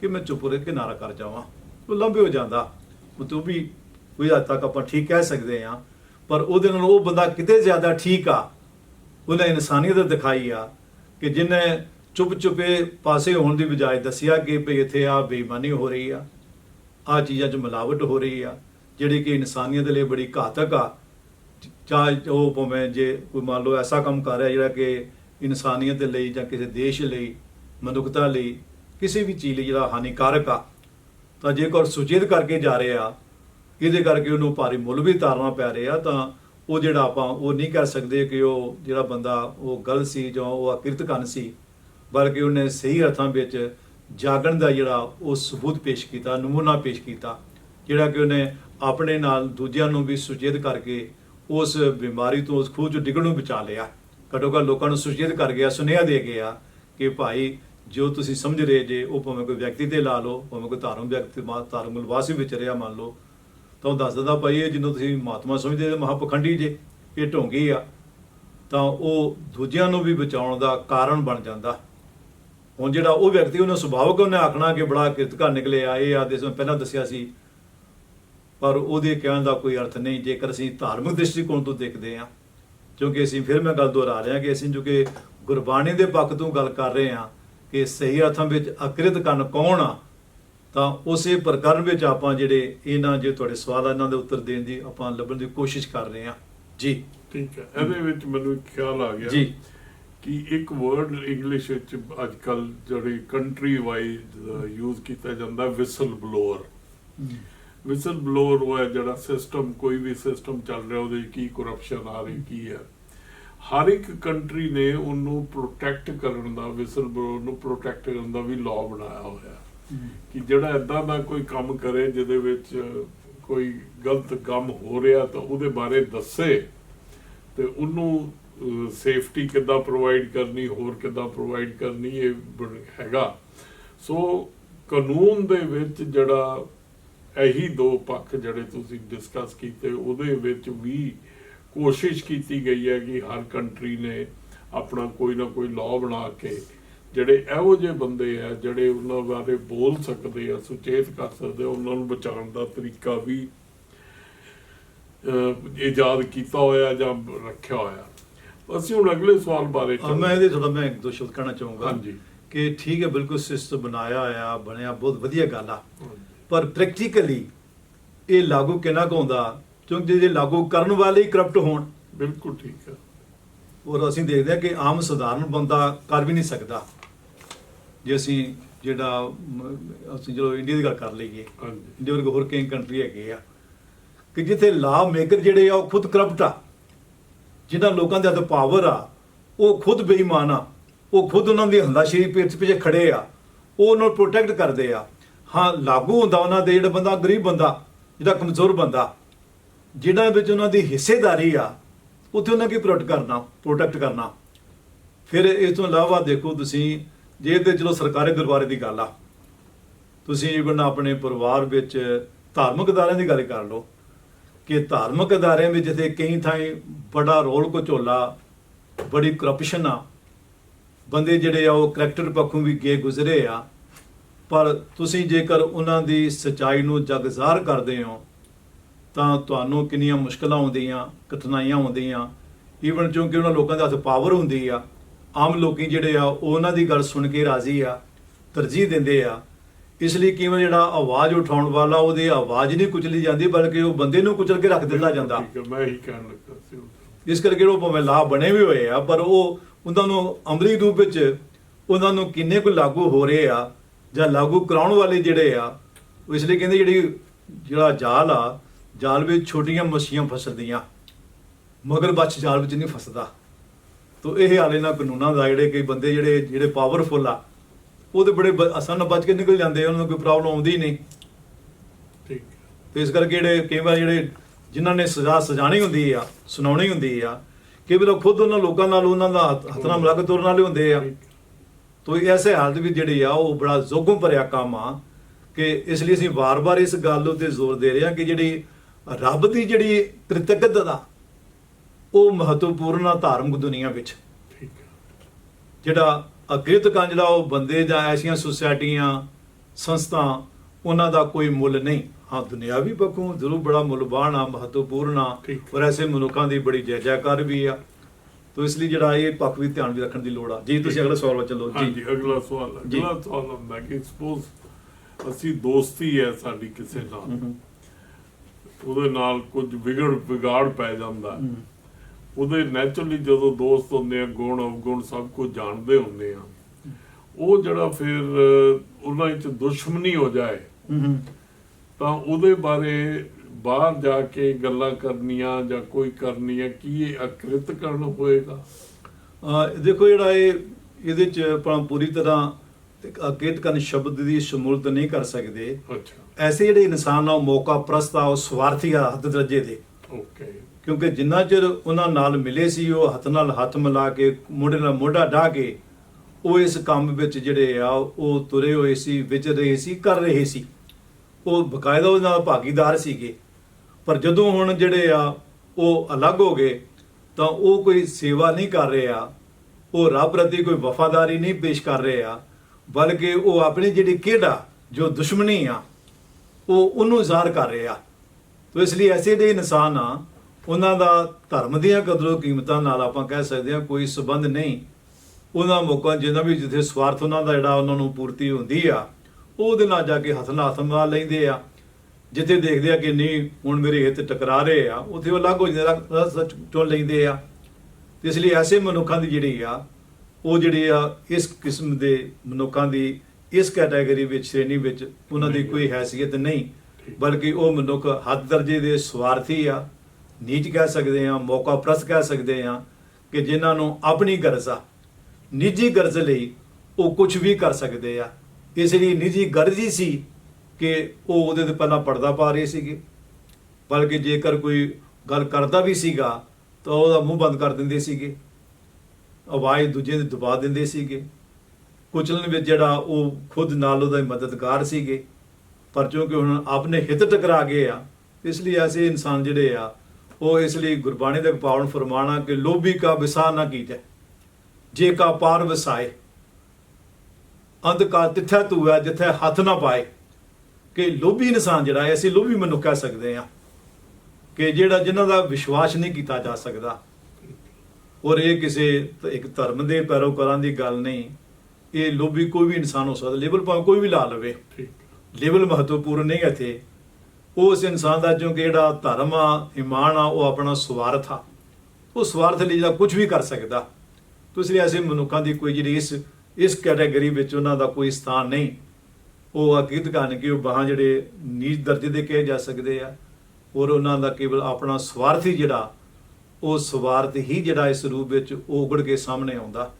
ਕਿ ਮੈਂ ਚੁੱਪ ਰਹਿ ਕੇ ਨਾਰਾ ਕਰ ਜਾਵਾਂ। ਉਹ ਲੰਬੇ ਹੋ ਜਾਂਦਾ। ਉਹ ਤੋਂ ਵੀ ਕੋਈ ਹੱਦ ਤੱਕ ਆਪਾਂ ਠੀਕ ਕਹਿ ਸਕਦੇ ਆ ਪਰ ਉਹਦੇ ਨਾਲ ਉਹ ਬੰਦਾ ਕਿਤੇ ਜ਼ਿਆਦਾ ਠੀਕ ਆ, ਉਹਨੇ ਇਨਸਾਨੀਅਤ ਦਿਖਾਈ ਆ ਕਿ ਜਿਹਨੇ ਚੁੱਪ ਚੁਪੇ ਪਾਸੇ ਹੋਣ ਦੀ ਬਜਾਏ ਦੱਸਿਆ ਕਿ ਭਈ ਇੱਥੇ ਆ ਬੇਈਮਾਨੀ ਹੋ ਰਹੀ ਆ ਆ ਚੀਜ਼ਾਂ 'ਚ ਮਿਲਾਵਟ ਹੋ ਰਹੀ ਆ। ਜਿਹੜੀ ਕਿ ਇਨਸਾਨੀਅਤ ਲਈ ਬੜੀ ਘਾਤਕ ਆ। ਚਾਹੇ ਉਹ ਭਾਵੇਂ ਜੇ ਕੋਈ ਮੰਨ ਲਓ ਐਸਾ ਕੰਮ ਕਰ ਰਿਹਾ ਜਿਹੜਾ ਕਿ ਇਨਸਾਨੀਅਤ ਲਈ ਜਾਂ ਕਿਸੇ ਦੇਸ਼ ਲਈ, ਮਨੁੱਖਤਾ ਲਈ ਕਿਸੇ ਵੀ ਚੀਜ਼ ਲਈ ਜਿਹੜਾ ਹਾਨੀਕਾਰਕ ਆ। ਤਾਂ ਜੇਕਰ ਸੁਚੇਤ ਕਰਕੇ ਜਾ ਰਹੇ ਆ, ਇਹਦੇ ਕਰਕੇ ਉਹਨੂੰ ਭਾਰੀ ਮੁੱਲ ਵੀ ਤਾਰਨਾ ਪੈ ਰਿਹਾ, ਤਾਂ ਉਹ ਜਿਹੜਾ ਆਪਾਂ ਉਹ ਨਹੀਂ ਕਰ ਸਕਦੇ ਕਿ ਉਹ ਜਿਹੜਾ ਬੰਦਾ ਉਹ ਗਲਤ ਸੀ ਜਾਂ ਉਹ ਅਕਿਰਤਕਨ ਸੀ, ਬਲਕਿ ਉਹਨੇ ਸਹੀ ਅਰਥਾਂ ਵਿੱਚ ਜਾਗਣ ਦਾ ਜਿਹੜਾ ਉਹ ਸਬੂਤ ਪੇਸ਼ ਕੀਤਾ, ਨਮੂਨਾ ਪੇਸ਼ ਕੀਤਾ, ਜਿਹੜਾ ਕਿ ਉਹਨੇ ਆਪਣੇ ਨਾਲ ਦੂਜਿਆਂ ਨੂੰ ਵੀ ਸੁਚੇਤ ਕਰਕੇ ਉਸ ਬਿਮਾਰੀ ਤੋਂ, ਉਸ ਖੂਹ ਚੋਂ ਡਿੱਗਣ ਨੂੰ ਬਚਾ ਲਿਆ। ਘੱਟੋ ਘੱਟ ਲੋਕਾਂ ਨੂੰ ਸੁਚੇਤ ਕਰ ਗਿਆ, ਸੁਨੇਹਾ ਦੇ ਗਿਆ ਕਿ ਭਾਈ, ਜੋ ਤੁਸੀਂ ਸਮਝ ਰਹੇ ਜੇ, ਉਹ ਭਾਵੇਂ ਕੋਈ ਵਿਅਕਤੀ ਤੇ ਲਾ ਲਓ, ਭਾਵੇਂ ਕੋਈ ਧਾਰਮਿਕ ਵਿਅਕਤੀ, ਮਾ- ਧਾਰਮਿਕ ਲਿਬਾਸ ਵੀ ਵਿੱਚ ਰਿਹਾ ਮੰਨ ਲਓ, ਤਾਂ ਉਹ ਦੱਸ ਦਿੰਦਾ ਭਾਈ, ਇਹ ਜਿਹਨੂੰ ਤੁਸੀਂ ਮਹਾਤਮਾ ਸਮਝਦੇ ਜੇ ਮਹਾਪਖੰਡੀ ਜੇ, ਇਹ ਢੋਂਗੀ ਆ, ਤਾਂ ਉਹ ਦੂਜਿਆਂ ਨੂੰ ਵੀ ਬਚਾਉਣ ਦਾ ਕਾਰਨ ਬਣ ਜਾਂਦਾ। ਹੁਣ ਜਿਹੜਾ ਉਹ ਵਿਅਕਤੀ, ਉਹਨੇ ਸੁਭਾਵਕ ਉਹਨੇ ਆਖਣਾ ਕਿ ਬੜਾ ਕਿਰਤਕਾ ਨਿਕਲਿਆ ਇਹ ਆਦੇ ਮੈਂ ਪਹਿਲਾਂ ਦੱਸਿਆ ਸੀ ਪਰ ਉਹਦੇ ਕਹਿਣ ਦਾ ਕੋਈ ਅਰਥ ਨਹੀਂ। ਜੇਕਰ ਅਸੀਂ ਧਾਰਮਿਕ ਦ੍ਰਿਸ਼ਟੀਕੋਣ ਤੋਂ ਦੇਖਦੇ ਹਾਂ ਕਿਉਂਕਿ ਅਸੀਂ ਫਿਰ ਮੈਂ ਗੱਲ ਦੁਹਰਾ ਰਿਹਾ ਕਿ ਅਸੀਂ ਜੋ ਕਿ ਗੁਰਬਾਣੀ ਦੇ ਪੱਖ ਤੋਂ ਗੱਲ ਕਰ ਰਹੇ ਹਾਂ ਕਿ ਸਹੀ ਅਰਥਾਂ ਵਿੱਚ ਅਕ੍ਰਿਤ ਕਰਨ ਕੌਣ ਆ ਤਾਂ ਉਸੇ ਪ੍ਰਕਰਨ ਵਿੱਚ ਆਪਾਂ ਜਿਹੜੇ ਇਹਨਾਂ ਜੇ ਤੁਹਾਡੇ ਸਵਾਲ ਇਹਨਾਂ ਦੇ ਉੱਤਰ ਦੇਣ ਦੀ ਆਪਾਂ ਲੱਭਣ ਦੀ ਕੋਸ਼ਿਸ਼ ਕਰ ਰਹੇ ਹਾਂ। ਜੀ। ਠੀਕ ਹੈ। ਇਹਦੇ ਵਿੱਚ ਮੈਨੂੰ ਖਿਆਲ ਆ ਗਿਆ ਜੀ। ਕਿ ਇੱਕ ਵਰਡ ਇੰਗਲਿਸ਼ ਵਿੱਚ ਅੱਜ ਕੱਲ ਜਿਹੜੀ ਕੰਟਰੀ ਵਾਈਜ਼ ਯੂਜ਼ ਕੀਤਾ ਜਾਂਦਾ ਵਿਸਲ ਬਲੋਅਰ ਵਿਸਲ ਬਲੋਅਰ ਉਹ ਜਿਹੜਾ ਸਿਸਟਮ ਕੋਈ ਵੀ ਸਿਸਟਮ ਚੱਲ ਰਿਹਾ ਉਹਦੇ ਕੀ ਕਰਪਸ਼ਨ ਆ ਰਹੀ, ਕੀ ਹੈ। ਹਰ ਇੱਕ ਕੰਟਰੀ ਨੇ ਉਹਨੂੰ ਪ੍ਰੋਟੈਕਟ ਕਰਨ ਦਾ ਵਿਸਲ ਬਲੋਅਰ ਨੂੰ ਪ੍ਰੋਟੈਕਟ ਕਰਨ ਦਾ ਵੀ ਲਾਅ ਬਣਾਇਆ ਹੋਇਆ। ਕਿ ਜਿਹੜਾ ਇਦਾਂ ਦਾ ਕੋਈ ਕੰਮ ਕਰੇ ਜਿਹਦੇ ਵਿੱਚ ਕੋਈ ਗਲਤ ਕੰਮ ਹੋ ਰਿਹਾ ਤਾਂ ਉਹਦੇ ਬਾਰੇ ਦੱਸੇ ਤੇ ਉਹਨੂੰ ਸੇਫਟੀ ਕਿੱਦਾਂ ਪ੍ਰੋਵਾਈਡ ਕਰਨੀ, ਹੋਰ ਕਿੱਦਾਂ ਪ੍ਰੋਵਾਈਡ ਕਰਨੀ, ਇਹ ਹੈਗਾ। ਸੋ ਕਾਨੂੰਨ ਦੇ ਵਿੱਚ ਜਿਹੜਾ ਇਹੀ ਦੋ ਪੱਖ ਜਿਹੜੇ ਤੁਸੀਂ ਡਿਸਕਸ ਕੀਤੇ ਉਹਦੇ ਵਿੱਚ ਵੀ ਕੋਸ਼ਿਸ਼ ਕੀਤੀ ਗਈ ਹੈ ਕਿ ਹਰ ਕੰਟਰੀ ਨੇ ਆਪਣਾ ਕੋਈ ਨਾ ਕੋਈ ਲਾਅ ਬਣਾ ਕੇ ਜਿਹੜੇ ਇਹੋ ਜਿਹੇ ਬੰਦੇ ਆ ਜਿਹੜੇ ਉਹਨਾਂ ਬਾਰੇ ਬੋਲ ਸਕਦੇ ਆ ਸੁਚੇਤ ਕਰ ਸਕਦੇ ਉਹਨਾਂ ਨੂੰ ਬਚਾਉਣ ਦਾ ਤਰੀਕਾ ਵੀ ਇਜਾਦ ਕੀਤਾ ਹੋਇਆ ਜਾਂ ਰੱਖਿਆ ਹੋਇਆ। ਅਸੀਂ ਹੁਣ ਅਗਲੇ ਸਵਾਲ ਬਾਰੇ ਮੈਂ ਇਹਦੇ ਥੋੜਾ ਮੈਂ ਇੱਕ ਦੋ ਸ਼ਬਦ ਕਹਿਣਾ ਚਾਹੂੰਗਾ ਹਾਂਜੀ। ਕਿ ਠੀਕ ਹੈ ਬਿਲਕੁਲ ਸਿਸਟਮ ਬਣਾਇਆ ਹੋਇਆ ਬਣਿਆ ਬਹੁਤ ਵਧੀਆ ਗੱਲ ਆ। ਪਰ ਪ੍ਰੈਕਟੀਕਲੀ ਇਹ ਲਾਗੂ ਕਿੰਨਾ ਹੁੰਦਾ ਕਿਉਂਕਿ ਜੇ ਲਾਗੂ ਕਰਨ ਵਾਲੇ ਹੀ ਕਰਪਟ ਹੋਣ ਬਿਲਕੁਲ ਠੀਕ ਹੈ। ਔਰ ਅਸੀਂ ਦੇਖਦੇ ਹਾਂ ਕਿ ਆਮ ਸਧਾਰਨ ਬੰਦਾ ਕਰ ਵੀ ਨਹੀਂ ਸਕਦਾ। ਜੇ ਅਸੀਂ ਜਿਹੜਾ ਅਸੀਂ ਜਦੋਂ ਇੰਡੀਆ ਦੀ ਗੱਲ ਕਰ ਲਈਏ। ਇੰਡੀਆ ਵਰਗੇ ਹੋਰ ਕਈ ਕੰਟਰੀ ਹੈਗੇ ਆ। ਕਿ ਜਿੱਥੇ ਲਾ ਮੇਕਰ ਜਿਹੜੇ ਆ ਉਹ ਖੁਦ ਕਰਪਟ ਆ। ਜਿਨ੍ਹਾਂ ਲੋਕਾਂ ਦੇ ਹੱਥ ਪਾਵਰ ਆ ਉਹ ਖੁਦ ਬੇਈਮਾਨ ਆ। ਉਹ ਖੁਦ ਉਹਨਾਂ ਦੀ ਹੰਦਾਸ਼ੇਰੀ ਪਿੱਛੇ ਪਿੱਛੇ ਖੜੇ ਆ। ਉਹ ਉਹਨਾਂ ਨੂੰ ਪ੍ਰੋਟੈਕਟ ਕਰਦੇ ਆ। ਹਾਂ, ਲਾਗੂ ਹੁੰਦਾ ਉਹਨਾਂ ਦੇ ਜਿਹੜਾ ਬੰਦਾ, ਗਰੀਬ ਬੰਦਾ ਜਿਹੜਾ ਕਮਜ਼ੋਰ ਬੰਦਾ, ਜਿਹਨਾਂ ਵਿੱਚ ਉਹਨਾਂ ਦੀ ਹਿੱਸੇਦਾਰੀ ਆ, ਉੱਥੇ ਉਹਨਾਂ ਕੀ ਪ੍ਰੋਟੈਕਟ ਕਰਨਾ ਪ੍ਰੋਟੈਕਟ ਕਰਨਾ। ਫਿਰ ਇਸ ਤੋਂ ਇਲਾਵਾ ਦੇਖੋ ਤੁਸੀਂ, ਜੇ ਤੇ ਚਲੋ ਸਰਕਾਰੀ ਦਰਬਾਰੇ ਦੀ ਗੱਲ ਆ, ਤੁਸੀਂ ਈਵਨ ਆਪਣੇ ਪਰਿਵਾਰ ਵਿੱਚ ਧਾਰਮਿਕ ਅਦਾਰਿਆਂ ਦੀ ਗੱਲ ਕਰ ਲਓ, ਕਿ ਧਾਰਮਿਕ ਅਦਾਰਿਆਂ ਵਿੱਚ ਜਿੱਥੇ ਕਈ ਥਾਈਂ ਬੜਾ ਰੋਲ ਘਚੋਲਾ, ਬੜੀ ਕਰਪਸ਼ਨ ਆ, ਬੰਦੇ ਜਿਹੜੇ ਆ ਉਹ ਕਰੈਕਟਰ ਪੱਖੋਂ ਵੀ ਗੇ ਗੁਜ਼ਰੇ ਆ ਪਰ ਤੁਸੀਂ ਜੇਕਰ ਉਹਨਾਂ ਦੀ ਸਚਾਈ ਨੂੰ ਜਗਜ਼ਾਹਰ ਕਰਦੇ ਹੋ ਤਾਂ ਤੁਹਾਨੂੰ ਕਿੰਨੀਆਂ ਮੁਸ਼ਕਲਾਂ ਆਉਂਦੀਆਂ ਕਠਿਨਾਈਆਂ ਆਉਂਦੀਆਂ। ਈਵਨ ਕਿਉਂਕਿ ਉਹਨਾਂ ਲੋਕਾਂ ਦੇ ਹੱਥ ਪਾਵਰ ਹੁੰਦੀ ਆ ਆਮ ਲੋਕੀ ਜਿਹੜੇ ਆ ਉਹ ਉਹਨਾਂ ਦੀ ਗੱਲ ਸੁਣ ਕੇ ਰਾਜ਼ੀ ਆ ਤਰਜੀਹ ਦਿੰਦੇ ਆ। ਇਸ ਲਈ ਕਿਵੇਂ ਜਿਹੜਾ ਆਵਾਜ਼ ਉਠਾਉਣ ਵਾਲਾ ਉਹਦੀ ਆਵਾਜ਼ ਨਹੀਂ ਕੁਚਲੀ ਜਾਂਦੀ ਬਲਕਿ ਉਹ ਬੰਦੇ ਨੂੰ ਕੁਚਲ ਕੇ ਰੱਖ ਦਿੱਤਾ ਜਾਂਦਾ। ਮੈਂ ਇਹੀ ਕਹਿਣ ਲੱਗਾ ਸੀ ਇਸ ਕਰਕੇ ਉਹ ਭਾਵੇਂ ਲਾਭ ਬਣੇ ਵੀ ਹੋਏ ਆ ਪਰ ਉਹ ਉਹਨਾਂ ਨੂੰ ਅਮਲੀ ਰੂਪ ਵਿੱਚ ਉਹਨਾਂ ਨੂੰ ਕਿੰਨੇ ਕੁ ਲਾਗੂ ਹੋ ਰਹੇ ਆ ਜਾਂ ਲਾਗੂ ਕਰਾਉਣ ਵਾਲੇ ਜਿਹੜੇ ਆ ਉਹ ਇਸ ਲਈ ਕਹਿੰਦੇ ਜਿਹੜੀ ਜਿਹੜਾ ਜਾਲ ਆ ਜਾਲ ਵਿੱਚ ਛੋਟੀਆਂ ਮੱਛੀਆਂ ਫਸਦੀਆਂ ਮਗਰ ਬੱਚ ਜਾਲ ਵਿੱਚ ਨਹੀਂ ਫਸਦਾ। ਤੋ ਇਹ ਹਾਲੇ ਨਾਲ ਕਾਨੂੰਨਾਂ ਦਾ ਜਿਹੜੇ ਕਈ ਬੰਦੇ ਜਿਹੜੇ ਜਿਹੜੇ ਪਾਵਰਫੁਲ ਆ ਉਹ ਤੇ ਬੜੇ ਆਸਾਨ ਨਾਲ ਬਚ ਕੇ ਨਿਕਲ ਜਾਂਦੇ ਉਹਨਾਂ ਨੂੰ ਕੋਈ ਪ੍ਰੋਬਲਮ ਆਉਂਦੀ ਨਹੀਂ। ਠੀਕ ਤੇ ਇਸ ਕਰਕੇ ਜਿਹੜੇ ਕਈ ਵਾਰ ਜਿਹੜੇ ਜਿਨ੍ਹਾਂ ਨੇ ਸਜ਼ਾ ਸਜਾਣੀ ਹੁੰਦੀ ਆ ਸੁਣਾਉਣੀ ਹੁੰਦੀ ਆ ਕਈ ਵਾਰ ਖੁਦ ਉਹਨਾਂ ਲੋਕਾਂ ਨਾਲ ਉਹਨਾਂ ਦਾ ਹੱਥ ਨਾਲ ਮਿਲਾ ਕੇ ਤੁਰਨ ਵਾਲੇ ਹੁੰਦੇ ਆ। ਤੋ ਐਸੇ ਹਾਲਤ ਵਿੱਚ ਜਿਹੜੀ ਆ ਉਹ ਬੜਾ ਜ਼ੋਗੋਂ ਭਰਿਆ ਕੰਮ ਆ ਕਿ ਇਸ ਲਈ ਅਸੀਂ ਵਾਰ-ਵਾਰ ਇਸ ਗੱਲ ਉੱਤੇ ਜ਼ੋਰ ਦੇ ਰਹੇ ਹਾਂ ਕਿ ਜਿਹੜੀ ਰੱਬ ਦੀ ਜਿਹੜੀ ਕ੍ਰਿਤਗਤ ਦਾ ਉਹ ਮਹੱਤਵਪੂਰਨ ਆ ਧਾਰਮਿਕ ਦੁਨੀਆ ਵਿੱਚ। ਜਿਹੜਾ ਅਕ੍ਰਿਤ ਕਾਂ ਜਿਹੜਾ ਉਹ ਬੰਦੇ ਜਾਂ ਐਸੀਆਂ ਸੁਸਾਇਟੀਆਂ ਸੰਸਥਾ ਉਹਨਾਂ ਦਾ ਕੋਈ ਮੁੱਲ ਨਹੀਂ। ਹਾਂ ਦੁਨਿਆਵੀ ਪੱਖੋਂ ਜ਼ਰੂਰ ਬੜਾ ਮੁੱਲਬਾਨ ਆ ਮਹੱਤਵਪੂਰਨ ਆ। ਪਰ ਐਸੇ ਮਨੁੱਖਾਂ ਦੀ ਬੜੀ ਜੈ ਜੈਕਾਰ ਵੀ ਆ। ਤੋ ਇਸ ਲਈ ਜਿਹੜਾ ਇਹ ਪੱਖ ਵੀ ਧਿਆਨ ਵੀ ਰੱਖਣ ਦੀ ਲੋੜ ਆ। ਜੀ ਤੁਸੀਂ ਅਗਲਾ ਸਵਾਲ ਵੱਲ ਚੱਲੋ। ਹਾਂਜੀ ਜੀ ਅਗਲਾ ਸਵਾਲ ਜੀ। ਅਗਲਾ ਸਵਾਲ ਹੁੰਦਾ ਕਿ ਸਪੋਜ਼ ਅਸੀਂ ਦੋਸਤੀ ਹੈ ਸਾਡੀ ਕਿਸੇ ਨਾਲ। ਉਹਦੇ ਨਾਲ ਕੁਝ ਵਿਗੜ ਵਿਗਾੜ ਪੈ ਜਾਂਦਾ ਉਹਦੇ ਨੈਚੁਰਲੀ ਜਦੋਂ ਦੋਸਤ ਹੁੰਦੇ ਆ ਗੁਣ ਅਵਗੁਣ ਸਭ ਕੁਝ ਜਾਣਦੇ ਹੁੰਦੇ ਆ। ਉਹ ਜਿਹੜਾ ਫਿਰ ਉਹਨਾਂ ਵਿੱਚ ਦੁਸ਼ਮਣੀ ਹੋ ਜਾਏ। ਤਾਂ ਉਹਦੇ ਬਾਰੇ ਬਾਹਰ ਜਾ ਕੇ ਗੱਲਾਂ ਕਰਨੀਆਂ ਜਾਂ ਕੋਈ ਕਰਨੀਆਂ ਕੀ ਇਹ ਅਕ੍ਰਿਤ ਕਰਨ ਹੋਏਗਾ? ਦੇਖੋ ਜਿਹੜਾ ਇਹ ਇਹਦੇ ਚ ਆਪਾਂ ਪੂਰੀ ਤਰ੍ਹਾਂ ਅਕੇਤ ਕਰਨ ਸ਼ਬਦ ਦੀ ਸ਼ਮੂਲਤ ਨਹੀਂ ਕਰ ਸਕਦੇ। ਅੱਛਾ। ਐਸੇ ਜਿਹੜੇ ਇਨਸਾਨ ਆ ਉਹ ਮੌਕਾ ਪ੍ਰਸਤ ਆ ਉਹ ਸਵਾਰਥੀ ਆ ਹੱਦ ਦਰਜੇ ਦੇ। ਓਕੇ। ਕਿਉਂਕਿ ਜਿੰਨਾ ਚਿਰ ਉਹਨਾਂ ਨਾਲ ਮਿਲੇ ਸੀ ਉਹ ਹੱਥ ਨਾਲ ਹੱਥ ਮਿਲਾ ਕੇ ਮੋਢੇ ਨਾਲ ਮੋਢਾ ਢਾ ਕੇ ਉਹ ਇਸ ਕੰਮ ਵਿੱਚ ਜਿਹੜੇ ਆ ਉਹ ਤੁਰੇ ਹੋਏ ਸੀ ਵਿਚ ਰਹੇ ਸੀ ਕਰ ਰਹੇ ਸੀ। ਉਹ ਬਕਾਇਦਾ ਉਹਦੇ ਨਾਲ ਭਾਗੀਦਾਰ ਸੀਗੇ। ਪਰ ਜਦੋਂ ਹੁਣ ਜਿਹੜੇ ਆ ਉਹ ਅਲੱਗ ਹੋ ਗਏ, ਤਾਂ ਉਹ ਕੋਈ ਸੇਵਾ ਨਹੀਂ ਕਰ ਰਹੇ ਆ, ਉਹ ਰੱਬ ਪ੍ਰਤੀ ਕੋਈ ਵਫਾਦਾਰੀ ਨਹੀਂ ਪੇਸ਼ ਕਰ ਰਹੇ ਆ, ਬਲਕਿ ਉਹ ਆਪਣੀ ਜਿਹੜੀ ਕਿਹੜਾ, ਜੋ ਦੁਸ਼ਮਣੀ ਆ, ਉਹ ਉਹਨੂੰ ਜ਼ਾਹਰ ਕਰ ਰਹੇ ਆ। ਤੋ ਇਸ ਲਈ ਐਸੇ ਦੇ ਇਨਸਾਨ ਆ, ਉਹਨਾਂ ਦਾ ਧਰਮ ਦੀਆਂ ਕਦਰੋ ਕੀਮਤਾਂ ਨਾਲ ਆਪਾਂ ਕਹਿ ਸਕਦੇ ਹਾਂ ਕੋਈ ਸਬੰਧ ਨਹੀਂ। ਉਹਨਾਂ ਮੌਕਾ ਜਿਹਨਾਂ ਵੀ ਜਿੱਥੇ ਸਵਾਰਥ ਉਹਨਾਂ ਦਾ ਜਿਹੜਾ ਉਹਨਾਂ ਨੂੰ ਪੂਰਤੀ ਹੁੰਦੀ ਆ ਉਹ ਉਹਦੇ ਨਾਲ ਜਾ ਕੇ ਹੱਥ ਨਾਲ ਹੱਥ ਮਿਲਾ ਲੈਂਦੇ ਆ। ਜਿੱਥੇ ਦੇਖਦੇ ਆ ਕਿ ਨਹੀਂ ਹੁਣ ਮੇਰੇ ਹਿੱਤ ਟਕਰਾ ਰਹੇ ਆ ਉੱਥੇ ਉਹ ਅਲੱਗ ਹੋ ਜਾਂਦੇ ਆ ਰਸਤਾ ਚੁਣ ਲੈਂਦੇ ਆ। ਤੇ ਇਸ ਲਈ ਐਸੇ ਮਨੁੱਖਾਂ ਦੀ ਜਿਹੜੀ ਆ ਉਹ ਜਿਹੜੇ ਆ ਇਸ ਕਿਸਮ ਦੇ ਮਨੁੱਖਾਂ ਦੀ ਇਸ ਕੈਟਾਗਰੀ ਵਿੱਚ ਸ਼੍ਰੇਣੀ ਵਿੱਚ ਉਹਨਾਂ ਦੀ ਕੋਈ ਹੈਸੀਅਤ ਨਹੀਂ ਬਲਕਿ ਉਹ ਮਨੁੱਖ ਹੱਦ ਦਰਜੇ ਦੇ ਸਵਾਰਥੀ ਆ ਨੀਚ ਕਹਿ ਸਕਦੇ ਆ ਮੌਕਾ ਪ੍ਰਸਤ ਕਹਿ ਸਕਦੇ ਆ ਕਿ ਜਿਨ੍ਹਾਂ ਨੂੰ ਆਪਣੀ ਗਰਜ਼ ਆ ਨਿੱਜੀ ਗਰਜ਼ ਲਈ ਉਹ ਕੁਝ ਵੀ ਕਰ ਸਕਦੇ ਆ। ਇਸ ਲਈ ਨਿੱਜੀ ਗਰਜ਼ ਹੀ ਸੀ ਕਿ ਉਹ ਉਹਦੇ ਤੇ ਪਹਿਲਾਂ ਪਰਦਾ ਪਾ ਰਹੇ ਸੀਗੇ। ਬਲਕਿ ਜੇਕਰ ਕੋਈ ਗੱਲ ਕਰਦਾ ਵੀ ਸੀਗਾ, ਤਾਂ ਉਹਦਾ ਮੂੰਹ ਬੰਦ ਕਰ ਦਿੰਦੇ ਸੀਗੇ। ਆਵਾਜ਼ ਦੂਜੇ ਦੇ ਦਬਾ ਦਿੰਦੇ ਸੀਗੇ। ਕੁਚਲਣ ਵਿੱਚ ਜਿਹੜਾ ਉਹ ਖੁਦ ਨਾਲ ਉਹਦਾ ਮਦਦਗਾਰ ਸੀਗੇ। ਪਰ ਕਿਉਂਕਿ ਹੁਣ ਆਪਣੇ ਹਿੱਤ ਟਕਰਾ ਗਏ ਆ, ਇਸ ਲਈ ਐਸੇ ਇਨਸਾਨ ਜਿਹੜੇ ਆ, ਉਹ ਇਸ ਲਈ ਗੁਰਬਾਣੀ ਦਾ ਪਾਵਨ ਫਰਮਾਨਾ ਕਿ ਲੋਭੀ ਕਾ ਵਿਸਾ ਨਾ ਕੀਜੈ। ਜੇ ਕਾ ਪਾਰ ਵਸਾਏ, ਅੰਧ ਕਾ ਤਿੱਥਾ ਤੂੰ ਜਿੱਥੇ ਹੱਥ ਨਾ ਪਾਏ। ਕਿ ਲੋਭੀ ਇਨਸਾਨ ਜਿਹੜਾ ਹੈ, ਅਸੀਂ ਲੋਭੀ ਮਨੁੱਖ ਕਹਿ ਸਕਦੇ ਆ ਕਿ ਜਿਹੜਾ ਜਿਨ੍ਹਾਂ ਦਾ ਵਿਸ਼ਵਾਸ ਨਹੀਂ ਕੀਤਾ ਜਾ ਸਕਦਾ। ਔਰ ਇਹ ਕਿਸੇ ਇੱਕ ਧਰਮ ਦੇ ਪੈਰੋਕਾਰਾਂ ਦੀ ਗੱਲ ਨਹੀਂ। ਇਹ ਲੋਭੀ ਕੋਈ ਵੀ ਇਨਸਾਨ ਹੋ ਸਕਦਾ, ਲੇਬਲ ਭਾਵੇਂ ਕੋਈ ਵੀ ਲਾ ਲਵੇ। ਲੇਬਲ ਮਹੱਤਵਪੂਰਨ ਨਹੀਂ ਇੱਥੇ। ਉਸ ਇਨਸਾਨ ਦਾ ਜੋ ਜਿਹੜਾ ਧਰਮ ਆ, ਇਮਾਨ ਆ, ਉਹ ਆਪਣਾ ਸਵਾਰਥ ਆ। ਉਹ ਸਵਾਰਥ ਲਈ ਜਿਹੜਾ ਕੁਝ ਵੀ ਕਰ ਸਕਦਾ। ਤੁਸੀਂ ਐਸੇ ਮਨੁੱਖਾਂ ਦੀ ਕੋਈ ਜਿਹੜੀ ਇਸ ਇਸ ਕੈਟਾਗਰੀ ਵਿੱਚ ਉਹਨਾਂ ਦਾ ਕੋਈ ਸਥਾਨ ਨਹੀਂ। ਉਹ ਅਕੀਦ ਕਰਨ ਕਿ ਉਹ ਬਾਹਾਂ ਜਿਹੜੇ ਨੀਚ ਦਰਜੇ ਦੇ ਕਹੇ ਜਾ ਸਕਦੇ ਆ ਔਰ ਉਹਨਾਂ ਦਾ ਕੇਵਲ ਆਪਣਾ ਸਵਾਰਥ ਹੀ ਜਿਹੜਾ ਉਹ ਸਵਾਰਥ ਹੀ ਜਿਹੜਾ ਇਸ ਰੂਪ ਵਿੱਚ ਉਗੜ ਕੇ ਸਾਹਮਣੇ ਆਉਂਦਾ।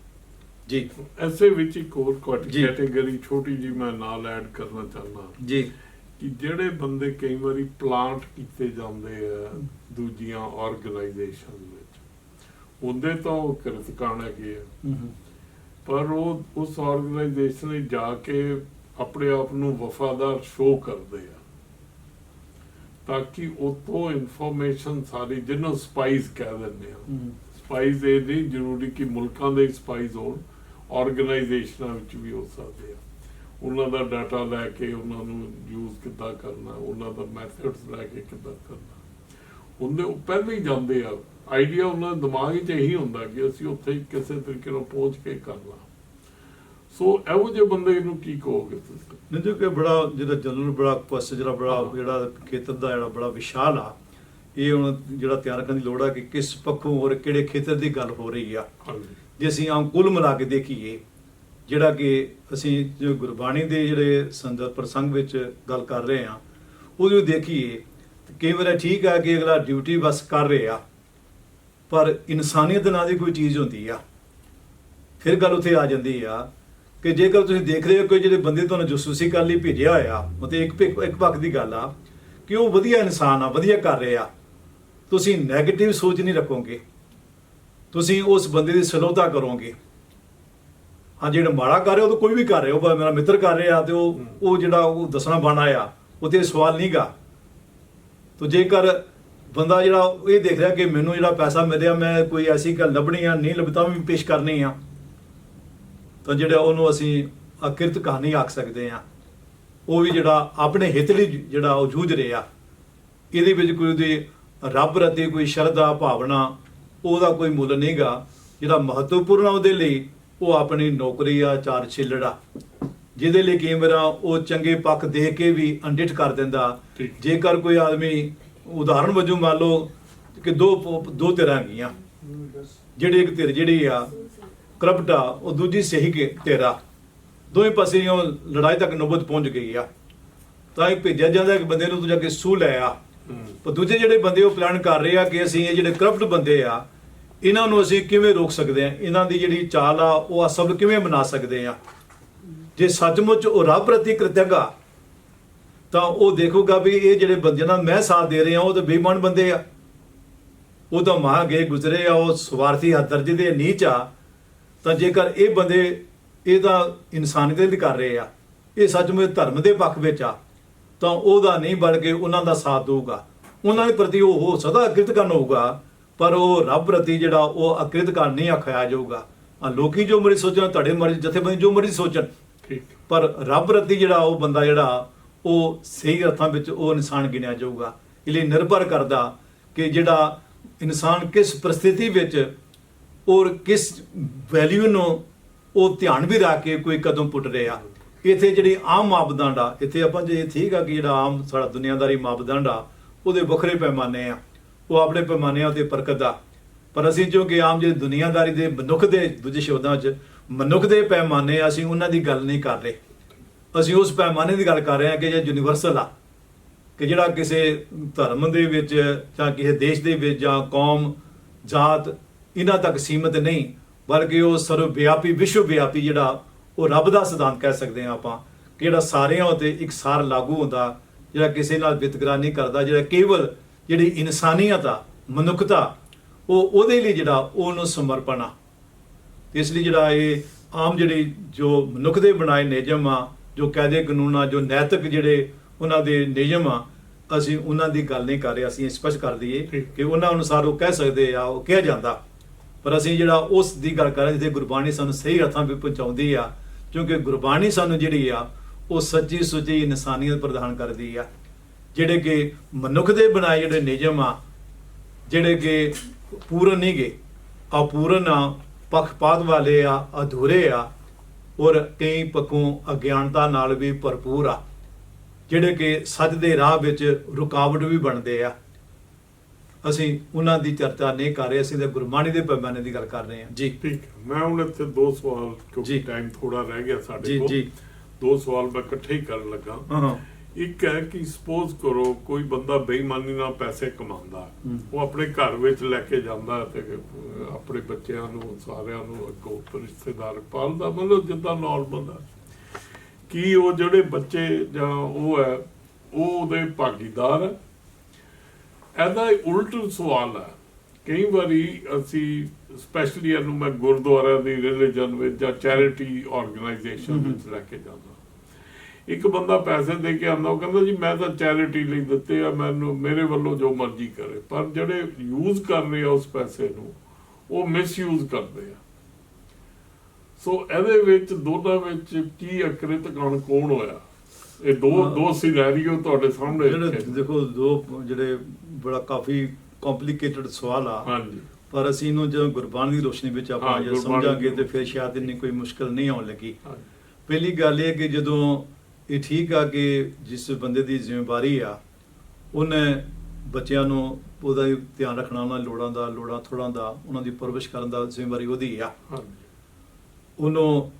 ਜੀ। ਐਸੇ ਵਿੱਚ ਇੱਕ ਹੋਰ। ਕੈਟੇਗਰੀ ਛੋਟੀ ਜੀ ਮੈਂ ਨਾਲ ਐਡ ਕਰਨਾ ਚਾਹੁੰਦਾ। ਜੀ। ਕਿ ਜਿਹੜੇ ਬੰਦੇ ਕਈ ਵਾਰੀ ਪਲਾਂਟ ਕੀਤੇ ਜਾਂਦੇ ਆ ਦੂਜੀਆਂ ਆਰਗੇਨਾਈਜੇਸ਼ਨ ਵਿੱਚ। ਉਹਦੇ ਤਾਂ ਉਹ ਕਿਰਤਕਾਨ ਹੈਗੇ ਆ। ਪਰ ਉਹ ਉਸ ਆਰਗੇਨਾਈਜੇਸ਼ਨ ਵਿੱਚ ਜਾ ਕੇ ਆਪਣੇ ਆਪ ਨੂੰ ਵਫਾਦਾਰ ਸ਼ੋਅ ਕਰਦੇ ਆ। ਤਾਂ ਕਿ ਉਤੋਂ ਇਨਫੋਰਮੇਸ਼ਨ ਸਾਰੀ ਜਿਹਨੂੰ ਸਪਾਈਸ ਕਹਿ ਦਿੰਦੇ ਆ। ਸਪਾਈਸ ਇਹ ਨਹੀਂ ਜ਼ਰੂਰੀ ਕਿ ਮੁਲਕਾਂ ਦੇ ਸਪਾਈਸ ਹੋਣ ਆਰਗੇਨਾਈਜੇਸ਼ਨਾਂ ਵਿੱਚ ਵੀ ਹੋ ਸਕਦੇ ਆ। ਉਹਨਾਂ ਦਾ ਡਾਟਾ ਲੈ ਕੇ ਉਹਨਾਂ ਨੂੰ ਯੂਜ਼ ਕਿੱਦਾਂ ਕਰਨਾ ਉਹਨਾਂ ਦਾ ਮੈਥਡਸ ਲੈ ਕੇ ਕਿੱਦਾਂ ਕਰਨਾ। ਉਹਦੇ ਉਹ ਪਹਿਲਾਂ ਹੀ ਜਾਂਦੇ ਆ। ਆਈਡੀਆ ਉਹਨਾਂ ਦੇ ਦਿਮਾਗ 'ਚ ਇਹੀ ਹੁੰਦਾ ਕਿ ਅਸੀਂ ਉੱਥੇ ਕਿਸੇ ਤਰੀਕੇ ਨਾਲ ਪਹੁੰਚ ਕੇ ਕਰਨਾ ਸੋ ਇਹੋ ਜਿਹੇ ਬੰਦੇ ਨੂੰ ਕੀ ਕਹੋਗੇ ਤੁਸੀਂ? ਨਹੀਂ ਜੋ ਕਿ ਬੜਾ ਜਿਹੜਾ ਜਨਰਲ ਬੜਾ ਪਸ ਜਿਹੜਾ ਬੜਾ ਜਿਹੜਾ ਖੇਤਰ ਦਾ ਜਿਹੜਾ ਬੜਾ ਵਿਸ਼ਾਲ ਆ ਇਹ ਹੁਣ ਜਿਹੜਾ ਤਿਆਰ ਕਰਨ ਦੀ ਲੋੜ ਆ ਕਿ ਕਿਸ ਪੱਖੋਂ ਔਰ ਕਿਹੜੇ ਖੇਤਰ ਦੀ ਗੱਲ ਹੋ ਰਹੀ ਆ। ਜੇ ਅਸੀਂ ਆਮ ਕੁੱਲ ਮਿਲਾ ਕੇ ਦੇਖੀਏ ਜਿਹੜਾ ਕਿ ਅਸੀਂ ਜੋ ਗੁਰਬਾਣੀ ਦੇ ਜਿਹੜੇ ਸੰਦਰਭ ਪ੍ਰਸੰਗ ਵਿੱਚ ਗੱਲ ਕਰ ਰਹੇ ਆ ਉਹਦੇ ਵਿੱਚ ਦੇਖੀਏ ਕਈ ਵਾਰ ਠੀਕ ਆ ਕਿ ਅਗਲਾ ਡਿਊਟੀ ਬਸ ਕਰ ਰਿਹਾ ਪਰ ਇਨਸਾਨੀਅਤ ਨਾਂ ਦੀ ਕੋਈ ਚੀਜ਼ ਹੁੰਦੀ ਆ। ਫਿਰ ਗੱਲ ਉੱਥੇ ਆ ਜਾਂਦੀ ਆ ਕਿ ਜੇਕਰ ਤੁਸੀਂ ਦੇਖ ਰਹੇ ਹੋ ਕਿ ਜਿਹੜੇ ਬੰਦੇ ਤੁਹਾਨੂੰ ਜਸੂਸੀ ਕਰਨ ਲਈ ਭੇਜਿਆ ਹੋਇਆ ਮਤਲਬ ਇੱਕ ਇੱਕ ਪੱਖ ਦੀ ਗੱਲ ਆ, ਕਿ ਉਹ ਵਧੀਆ ਇਨਸਾਨ ਆ, ਵਧੀਆ ਕਰ ਰਿਹਾ। ਤੁਸੀਂ 네ਗੇਟਿਵ ਸੋਚ ਨਹੀਂ ਰੱਖੋਗੇ। ਤੁਸੀਂ ਉਸ ਬੰਦੇ ਦੀ ਸਲੋਤਾ ਕਰੋਗੇ। ਹਾਂ, ਜਿਹੜਾ ਮਾੜਾ ਕਰ ਰਿਹਾ, ਉਹ ਤਾਂ ਕੋਈ ਵੀ ਕਰ ਰਿਹਾ, ਉਹ ਮੇਰਾ ਮਿੱਤਰ ਕਰ ਰਿਹਾ ਤੇ ਉਹ ਉਹ ਜਿਹੜਾ ਉਹ ਦੱਸਣਾ ਬਣ ਆਇਆ, ਉਹ ਤੇ ਸਵਾਲ ਨਹੀਂਗਾ ਤੋ ਜੇਕਰ ਬੰਦਾ ਜਿਹੜਾ ਇਹ ਦੇਖ ਰਿਹਾ ਕਿ ਮੈਨੂੰ ਜਿਹੜਾ ਪੈਸਾ ਮਿਲਿਆ, ਮੈਂ ਕੋਈ ਐਸੀ ਗੱਲ ਲੱਭਣੀ ਆ, ਨਹੀਂ ਲੱਭਤਾ ਵੀ ਪੇਸ਼ ਕਰਨੀ ਆ। ਤਾਂ ਜਿਹੜਾ ਉਹਨੂੰ ਅਸੀਂ ਅਕਿਰਤ ਕਹਾਣੀ ਆਖ ਸਕਦੇ ਆ ਉਹ ਵੀ ਜਿਹੜਾ ਆਪਣੇ ਹਿੱਤ ਲਈ ਜਿਹੜਾ ਉਹ ਜੂਝ ਰਿਹਾ ਇਹਦੇ ਵਿੱਚ ਕੋਈ ਉਹਦੀ ਰੱਬ ਪ੍ਰਤੀ ਕੋਈ ਸ਼ਰਧਾ ਭਾਵਨਾ ਉਹਦਾ ਕੋਈ ਮੁੱਲ ਨਹੀਂਗਾ। ਜਿਹੜਾ ਮਹੱਤਵਪੂਰਨ ਆ ਉਹਦੇ ਲਈ ਉਹ ਆਪਣੀ ਨੌਕਰੀ ਆ ਚਾਰ ਛਿੱਲੜਾ ਜਿਹਦੇ ਲਈ ਕਈ ਵਾਰ ਉਹ ਚੰਗੇ ਪੱਖ ਦੇ ਕੇ ਵੀ ਅਣਡਿੱਠ ਕਰ ਦਿੰਦਾ। ਜੇਕਰ ਕੋਈ ਆਦਮੀ ਉਦਾਹਰਨ ਵਜੋਂ ਮੰਨ ਲਓ ਕਿ ਦੋ ਦੋ ਧਿਰਾਂ ਹੈਗੀਆਂ ਜਿਹੜੀ ਇੱਕ ਧਿਰ ਜਿਹੜੀ ਆ ਕਰਪਟ ਆ ਉਹ ਦੂਜੀ ਸਹੀ ਕੇ ਤੇਰਾ। ਦੋਵੇਂ ਪਾਸੇ ਉਹ ਲੜਾਈ ਤੱਕ ਨੌਬਤ ਪਹੁੰਚ ਗਈ ਆ। ਤਾਂ ਇਹ ਭੇਜਿਆ ਜਾਂਦਾ ਕਿ ਬੰਦੇ ਨੂੰ ਤੂੰ ਜਾ ਕੇ ਸੂ ਲੈ ਆ। ਪਰ ਦੂਜੇ ਜਿਹੜੇ ਬੰਦੇ ਉਹ ਪਲਾਨ ਕਰ ਰਹੇ ਆ ਕਿ ਅਸੀਂ ਇਹ ਜਿਹੜੇ ਕਰਪਟ ਬੰਦੇ ਆ, ਇਹਨਾਂ ਨੂੰ ਅਸੀਂ ਕਿਵੇਂ ਰੋਕ ਸਕਦੇ ਆ? ਇਹਨਾਂ ਦੀ ਜਿਹੜੀ ਚਾਲ ਆ, ਉਹ ਅਸਲ ਕਿਵੇਂ ਬਣਾ ਸਕਦੇ ਆ? ਜੇ ਸੱਚਮੁੱਚ ਉਹ ਰੱਬ ਪ੍ਰਤੀ ਕ੍ਰਿਤজ্ঞ ਤਾਂ ਉਹ ਦੇਖੂਗਾ ਵੀ ਇਹ ਜਿਹੜੇ ਬੰਦੇ ਨਾਲ ਮੈਂ ਸਾਥ ਦੇ ਰਿਹਾ, ਉਹ ਤਾਂ ਬੇਈਮਾਨ ਬੰਦੇ ਆ। ਉਹ ਤਾਂ ਮਹਾਂ ਗਏ ਗੁਜ਼ਰੇ ਆ, ਉਹ ਸਵਾਰਥੀ ਹੱਦ ਦਰਜੇ ਦੇ ਨੀਚ ਆ। ਤਾਂ ਜੇਕਰ ਇਹ ਬੰਦੇ ਇਹ ਤਾਂ ਇਨਸਾਨੀਅਤ ਲਈ ਕਰ ਰਹੇ ਆ ਇਹ ਸੱਚਮੁੱਚ ਧਰਮ ਦੇ ਪੱਖ ਵਿੱਚ ਆ ਤਾਂ ਉਹਦਾ ਨਹੀਂ ਬਣ ਕੇ ਉਹਨਾਂ ਦਾ ਸਾਥ ਦਊਗਾ। ਉਹਨਾਂ ਦੇ ਪ੍ਰਤੀ ਉਹ ਹੋ ਸਦਾ ਅਕ੍ਰਿਤਕਰਨ ਹੋਊਗਾ ਪਰ ਉਹ ਰੱਬ ਪ੍ਰਤੀ ਜਿਹੜਾ ਉਹ ਅਕ੍ਰਿਤਕਰਨ ਨਹੀਂ ਆਖਿਆ ਜਾਊਗਾ। ਆ ਲੋਕੀ ਜੋ ਮਰਜ਼ੀ ਸੋਚਣ ਤੁਹਾਡੇ ਮਰਜ਼ੀ ਜਥੇਬੰਦੀ ਜੋ ਮਰਜ਼ੀ ਸੋਚਣ ਠੀਕ। ਪਰ ਰੱਬ ਪ੍ਰਤੀ ਜਿਹੜਾ ਉਹ ਬੰਦਾ ਜਿਹੜਾ ਉਹ ਸਹੀ ਅਰਥਾਂ ਵਿੱਚ ਉਹ ਇਨਸਾਨ ਗਿਣਿਆ ਜਾਊਗਾ। ਇਹ ਲਈ ਨਿਰਭਰ ਕਰਦਾ ਕਿ ਜਿਹੜਾ ਇਨਸਾਨ ਕਿਸ ਪ੍ਰਸਥਿਤੀ ਵਿੱਚ ਔਰ ਕਿਸ ਵੈਲਿਊ ਨੂੰ ਉਹ ਧਿਆਨ ਵੀ ਰੱਖ ਕੇ ਕੋਈ ਕਦਮ ਪੁੱਟ ਰਿਹਾ। ਇੱਥੇ ਜਿਹੜੀ ਆਮ ਮਾਪਦੰਡ ਆ ਇੱਥੇ ਆਪਾਂ ਜੇ ਠੀਕ ਆ ਕਿ ਜਿਹੜਾ ਆਮ ਸਾਡਾ ਦੁਨੀਆਦਾਰੀ ਮਾਪਦੰਡ ਆ ਉਹਦੇ ਵੱਖਰੇ ਪੈਮਾਨੇ ਆ। ਉਹ ਆਪਣੇ ਪੈਮਾਨਿਆਂ ਤੇ ਪਰਖਦਾ ਪਰ ਅਸੀਂ ਜੋ ਕਿ ਆਮ ਜਿਹੜੇ ਦੁਨੀਆਦਾਰੀ ਦੇ ਮਨੁੱਖ ਦੇ ਦੂਜੇ ਸ਼ਬਦਾਂ 'ਚ ਮਨੁੱਖ ਦੇ ਪੈਮਾਨੇ ਆ, ਅਸੀਂ ਉਹਨਾਂ ਦੀ ਗੱਲ ਨਹੀਂ ਕਰ ਰਹੇ। ਅਸੀਂ ਉਸ ਪੈਮਾਨੇ ਦੀ ਗੱਲ ਕਰ ਰਹੇ ਹਾਂ ਕਿ ਜਿਹੜਾ ਯੂਨੀਵਰਸਲ ਆ। ਕਿ ਜਿਹੜਾ ਕਿਸੇ ਧਰਮ ਦੇ ਵਿੱਚ ਜਾਂ ਕਿਸੇ ਦੇਸ਼ ਦੇ ਵਿੱਚ ਜਾਂ ਕੌਮ ਜਾਤ ਇਹਨਾਂ ਤੱਕ ਸੀਮਿਤ ਨਹੀਂ ਬਲਕਿ ਉਹ ਸਰਵ ਵਿਆਪੀ ਵਿਸ਼ਵ ਵਿਆਪੀ ਜਿਹੜਾ ਉਹ ਰੱਬ ਦਾ ਸਿਧਾਂਤ ਕਹਿ ਸਕਦੇ ਹਾਂ ਆਪਾਂ ਕਿ ਜਿਹੜਾ ਸਾਰਿਆਂ ਉਤੇ ਇਕਸਾਰ ਲਾਗੂ ਹੁੰਦਾ ਜਿਹੜਾ ਕਿਸੇ ਨਾਲ ਵਿਤਕਰਾ ਨਹੀਂ ਕਰਦਾ ਜਿਹੜਾ ਕੇਵਲ ਜਿਹੜੀ ਇਨਸਾਨੀਅਤ ਆ ਮਨੁੱਖਤਾ ਉਹ ਉਹਦੇ ਲਈ ਜਿਹੜਾ ਉਹਨੂੰ ਸਮਰਪਣ ਆ ਇਸ ਲਈ ਜਿਹੜਾ ਇਹ ਆਮ ਜਿਹੜੀ ਜੋ ਮਨੁੱਖ ਦੇ ਬਣਾਏ ਨਿਯਮ ਆ ਜੋ ਕਾਇਦੇ ਕਾਨੂੰਨ ਆ ਜੋ ਨੈਤਿਕ ਜਿਹੜੇ ਉਹਨਾਂ ਦੇ ਨਿਯਮ ਆ ਅਸੀਂ ਉਹਨਾਂ ਦੀ ਗੱਲ ਨਹੀਂ ਕਰ ਰਹੇ ਅਸੀਂ ਸਪਸ਼ਟ ਕਰ ਦਈਏ। ਕਿ ਉਹਨਾਂ ਅਨੁਸਾਰ ਉਹ ਕਹਿ ਸਕਦੇ ਆ ਉਹ ਕਿਹਾ ਜਾਂਦਾ ਪਰ ਅਸੀਂ ਜਿਹੜਾ ਉਸ ਦੀ ਗੱਲ ਕਰ ਰਹੇ ਜਿੱਥੇ ਗੁਰਬਾਣੀ ਸਾਨੂੰ ਸਹੀ ਅਰਥਾਂ ਵਿੱਚ ਪਹੁੰਚਾਉਂਦੀ ਆ, ਕਿਉਂਕਿ ਗੁਰਬਾਣੀ ਸਾਨੂੰ ਜਿਹੜੀ ਆ, ਉਹ ਸੱਚੀ ਸੁੱਚੀ ਇਨਸਾਨੀਅਤ ਪ੍ਰਦਾਨ ਕਰਦੀ ਆ। ਜਿਹੜੇ ਕਿ ਮਨੁੱਖ ਦੇ ਬਣਾਏ ਜਿਹੜੇ ਨਿਯਮ ਆ, ਜਿਹੜੇ ਕਿ ਪੂਰਨ ਨਹੀਂ ਗੇ, ਅਪੂਰਨ ਆ, ਪੱਖਪਾਤ ਵਾਲੇ ਆ, ਅਧੂਰੇ ਆ, ਔਰ ਕਈ ਪੱਖੋਂ ਅਗਿਆਨਤਾ ਨਾਲ ਵੀ ਭਰਪੂਰ ਆ। ਜਿਹੜੇ ਕਿ ਸੱਚ ਦੇ ਰਾਹ ਵਿੱਚ ਰੁਕਾਵਟ ਵੀ ਬਣਦੇ ਆ। ਅਸੀਂ ਉਹਨਾਂ ਦੀ ਚਰਚਾ ਨਹੀਂ ਕਰ ਰਹੇ ਅਸੀਂ ਤਾਂ ਗੁਰਬਾਣੀ ਦੇ ਪੈਮਾਨੇ ਦੀ ਗੱਲ ਕਰ ਰਹੇ ਹਾਂ। ਜੀ। ਠੀਕ। ਮੈਂ ਹੁਣ ਇੱਥੇ ਦੋ ਸਵਾਲ ਕਿਉਂਕਿ ਜੀ। ਟਾਈਮ ਥੋੜਾ ਰਹਿ ਗਿਆ ਸਾਡੇ ਜੀ ਕੋਲ। ਜੀ। ਦੋ ਸਵਾਲ ਮੈਂ ਇਕੱਠੇ ਹੀ ਕਰਨ ਲੱਗਾ। ਹਾਂ। ਇੱਕ ਹੈ ਕਿ ਸਪੋਜ਼ ਕਰੋ ਕੋਈ ਬੰਦਾ ਬੇਈਮਾਨੀ ਨਾਲ ਪੈਸੇ ਕਮਾਉਂਦਾ। ਉਹ ਆਪਣੇ ਘਰ ਵਿੱਚ ਲੈ ਕੇ ਜਾਂਦਾ ਤੇ ਆਪਣੇ ਬੱਚਿਆਂ ਨੂੰ ਸਾਰਿਆਂ ਨੂੰ ਅੱਗੋਂ ਰਿਸ਼ਤੇਦਾਰ ਪਾਲਦਾ ਮਤਲਬ ਜਿੱਦਾਂ ਨਾਰਮਲ ਹੈ ਕੀ ਉਹ ਜਿਹੜੇ ਬੱਚੇ ਜਾਂ ਉਹ ਹੈ ਉਹ ਉਹਦੇ ਭਾਗੀਦਾਰ ਹੈ? ਇਹਦਾ ਉਲਟ ਸਵਾਲ ਹੈ ਕਈ ਵਾਰੀ ਅਸੀਂ ਸਪੈਸ਼ਲੀ ਇਹਨੂੰ ਮੈਂ ਗੁਰਦੁਆਰਾ ਦੀ ਰਿਲੀਜਨ ਵਿੱਚ ਜਾਂ ਚੈਰਿਟੀ ਆਰਗੇਨਾਈਜੇਸ਼ਨ ਵਿੱਚ ਲੈ ਕੇ ਜਾਂਦਾ। ਇੱਕ ਬੰਦਾ ਪੈਸੇ ਦੇ ਕੇ ਆਉਂਦਾ ਉਹ ਕਹਿੰਦਾ ਜੀ ਮੈਂ ਤਾਂ ਚੈਰਿਟੀ ਲਈ ਦਿੱਤੇ ਆ ਮੈਨੂੰ ਮੇਰੇ ਵੱਲੋਂ ਜੋ ਮਰਜ਼ੀ ਕਰੇ। ਪਰ ਜਿਹੜੇ ਯੂਜ਼ ਕਰ ਰਹੇ ਆ ਉਸ ਪੈਸੇ ਨੂੰ ਉਹ ਮਿਸਯੂਜ਼ ਕਰਦੇ ਆ। ਸੋ ਇਹਦੇ ਵਿੱਚ ਦੋਨਾਂ ਵਿੱਚ ਕੀ ਅਕ੍ਰਿਤ ਕਣ ਕੌਣ ਹੋਇਆ? ਇਹ ਦੋ। ਦੋ ਸਿਨੈਰੀਓ ਤੁਹਾਡੇ ਸਾਹਮਣੇ ਜਿਹੜੇ। ਦੇਖੋ ਦੋ ਜਿਹੜੇ ਬੜਾ ਕਾਫੀ ਕੰਪਲਿਕੇਟਡ ਸਵਾਲ ਆ। ਹਾਂਜੀ। ਪਰ ਅਸੀਂ ਇਹਨੂੰ ਜਦੋਂ ਗੁਰਬਾਣੀ ਦੀ ਰੋਸ਼ਨੀ ਵਿੱਚ ਆਪਾਂ ਜੇ ਸਮਝਾਂਗੇ ਤੇ ਫਿਰ ਸ਼ਾਇਦ ਇੰਨੀ ਕੋਈ ਮੁਸ਼ਕਲ ਨਹੀਂ ਆਉਣ ਲੱਗੀ। ਪਹਿਲੀ ਗੱਲ ਇਹ ਕਿ ਜਦੋਂ ਇਹ ਠੀਕ ਆ ਕਿ ਜਿਸ ਬੰਦੇ ਦੀ ਜ਼ਿੰਮੇਵਾਰੀ ਆ ਉਹਨੇ ਬੱਚਿਆਂ ਨੂੰ ਉਹਦਾ ਧਿਆਨ ਰੱਖਣਾ ਉਹਨਾਂ ਲੋੜਾਂ ਦਾ ਲੋੜਾਂ ਥੋੜਾਂ ਦਾ ਉਹਨਾਂ ਦੀ ਪਰਵਰਿਸ਼ ਕਰਨ ਦਾ ਜ਼ਿੰਮੇਵਾਰੀ ਉਹਦੀ ਆ। ਉਹਨੂੰ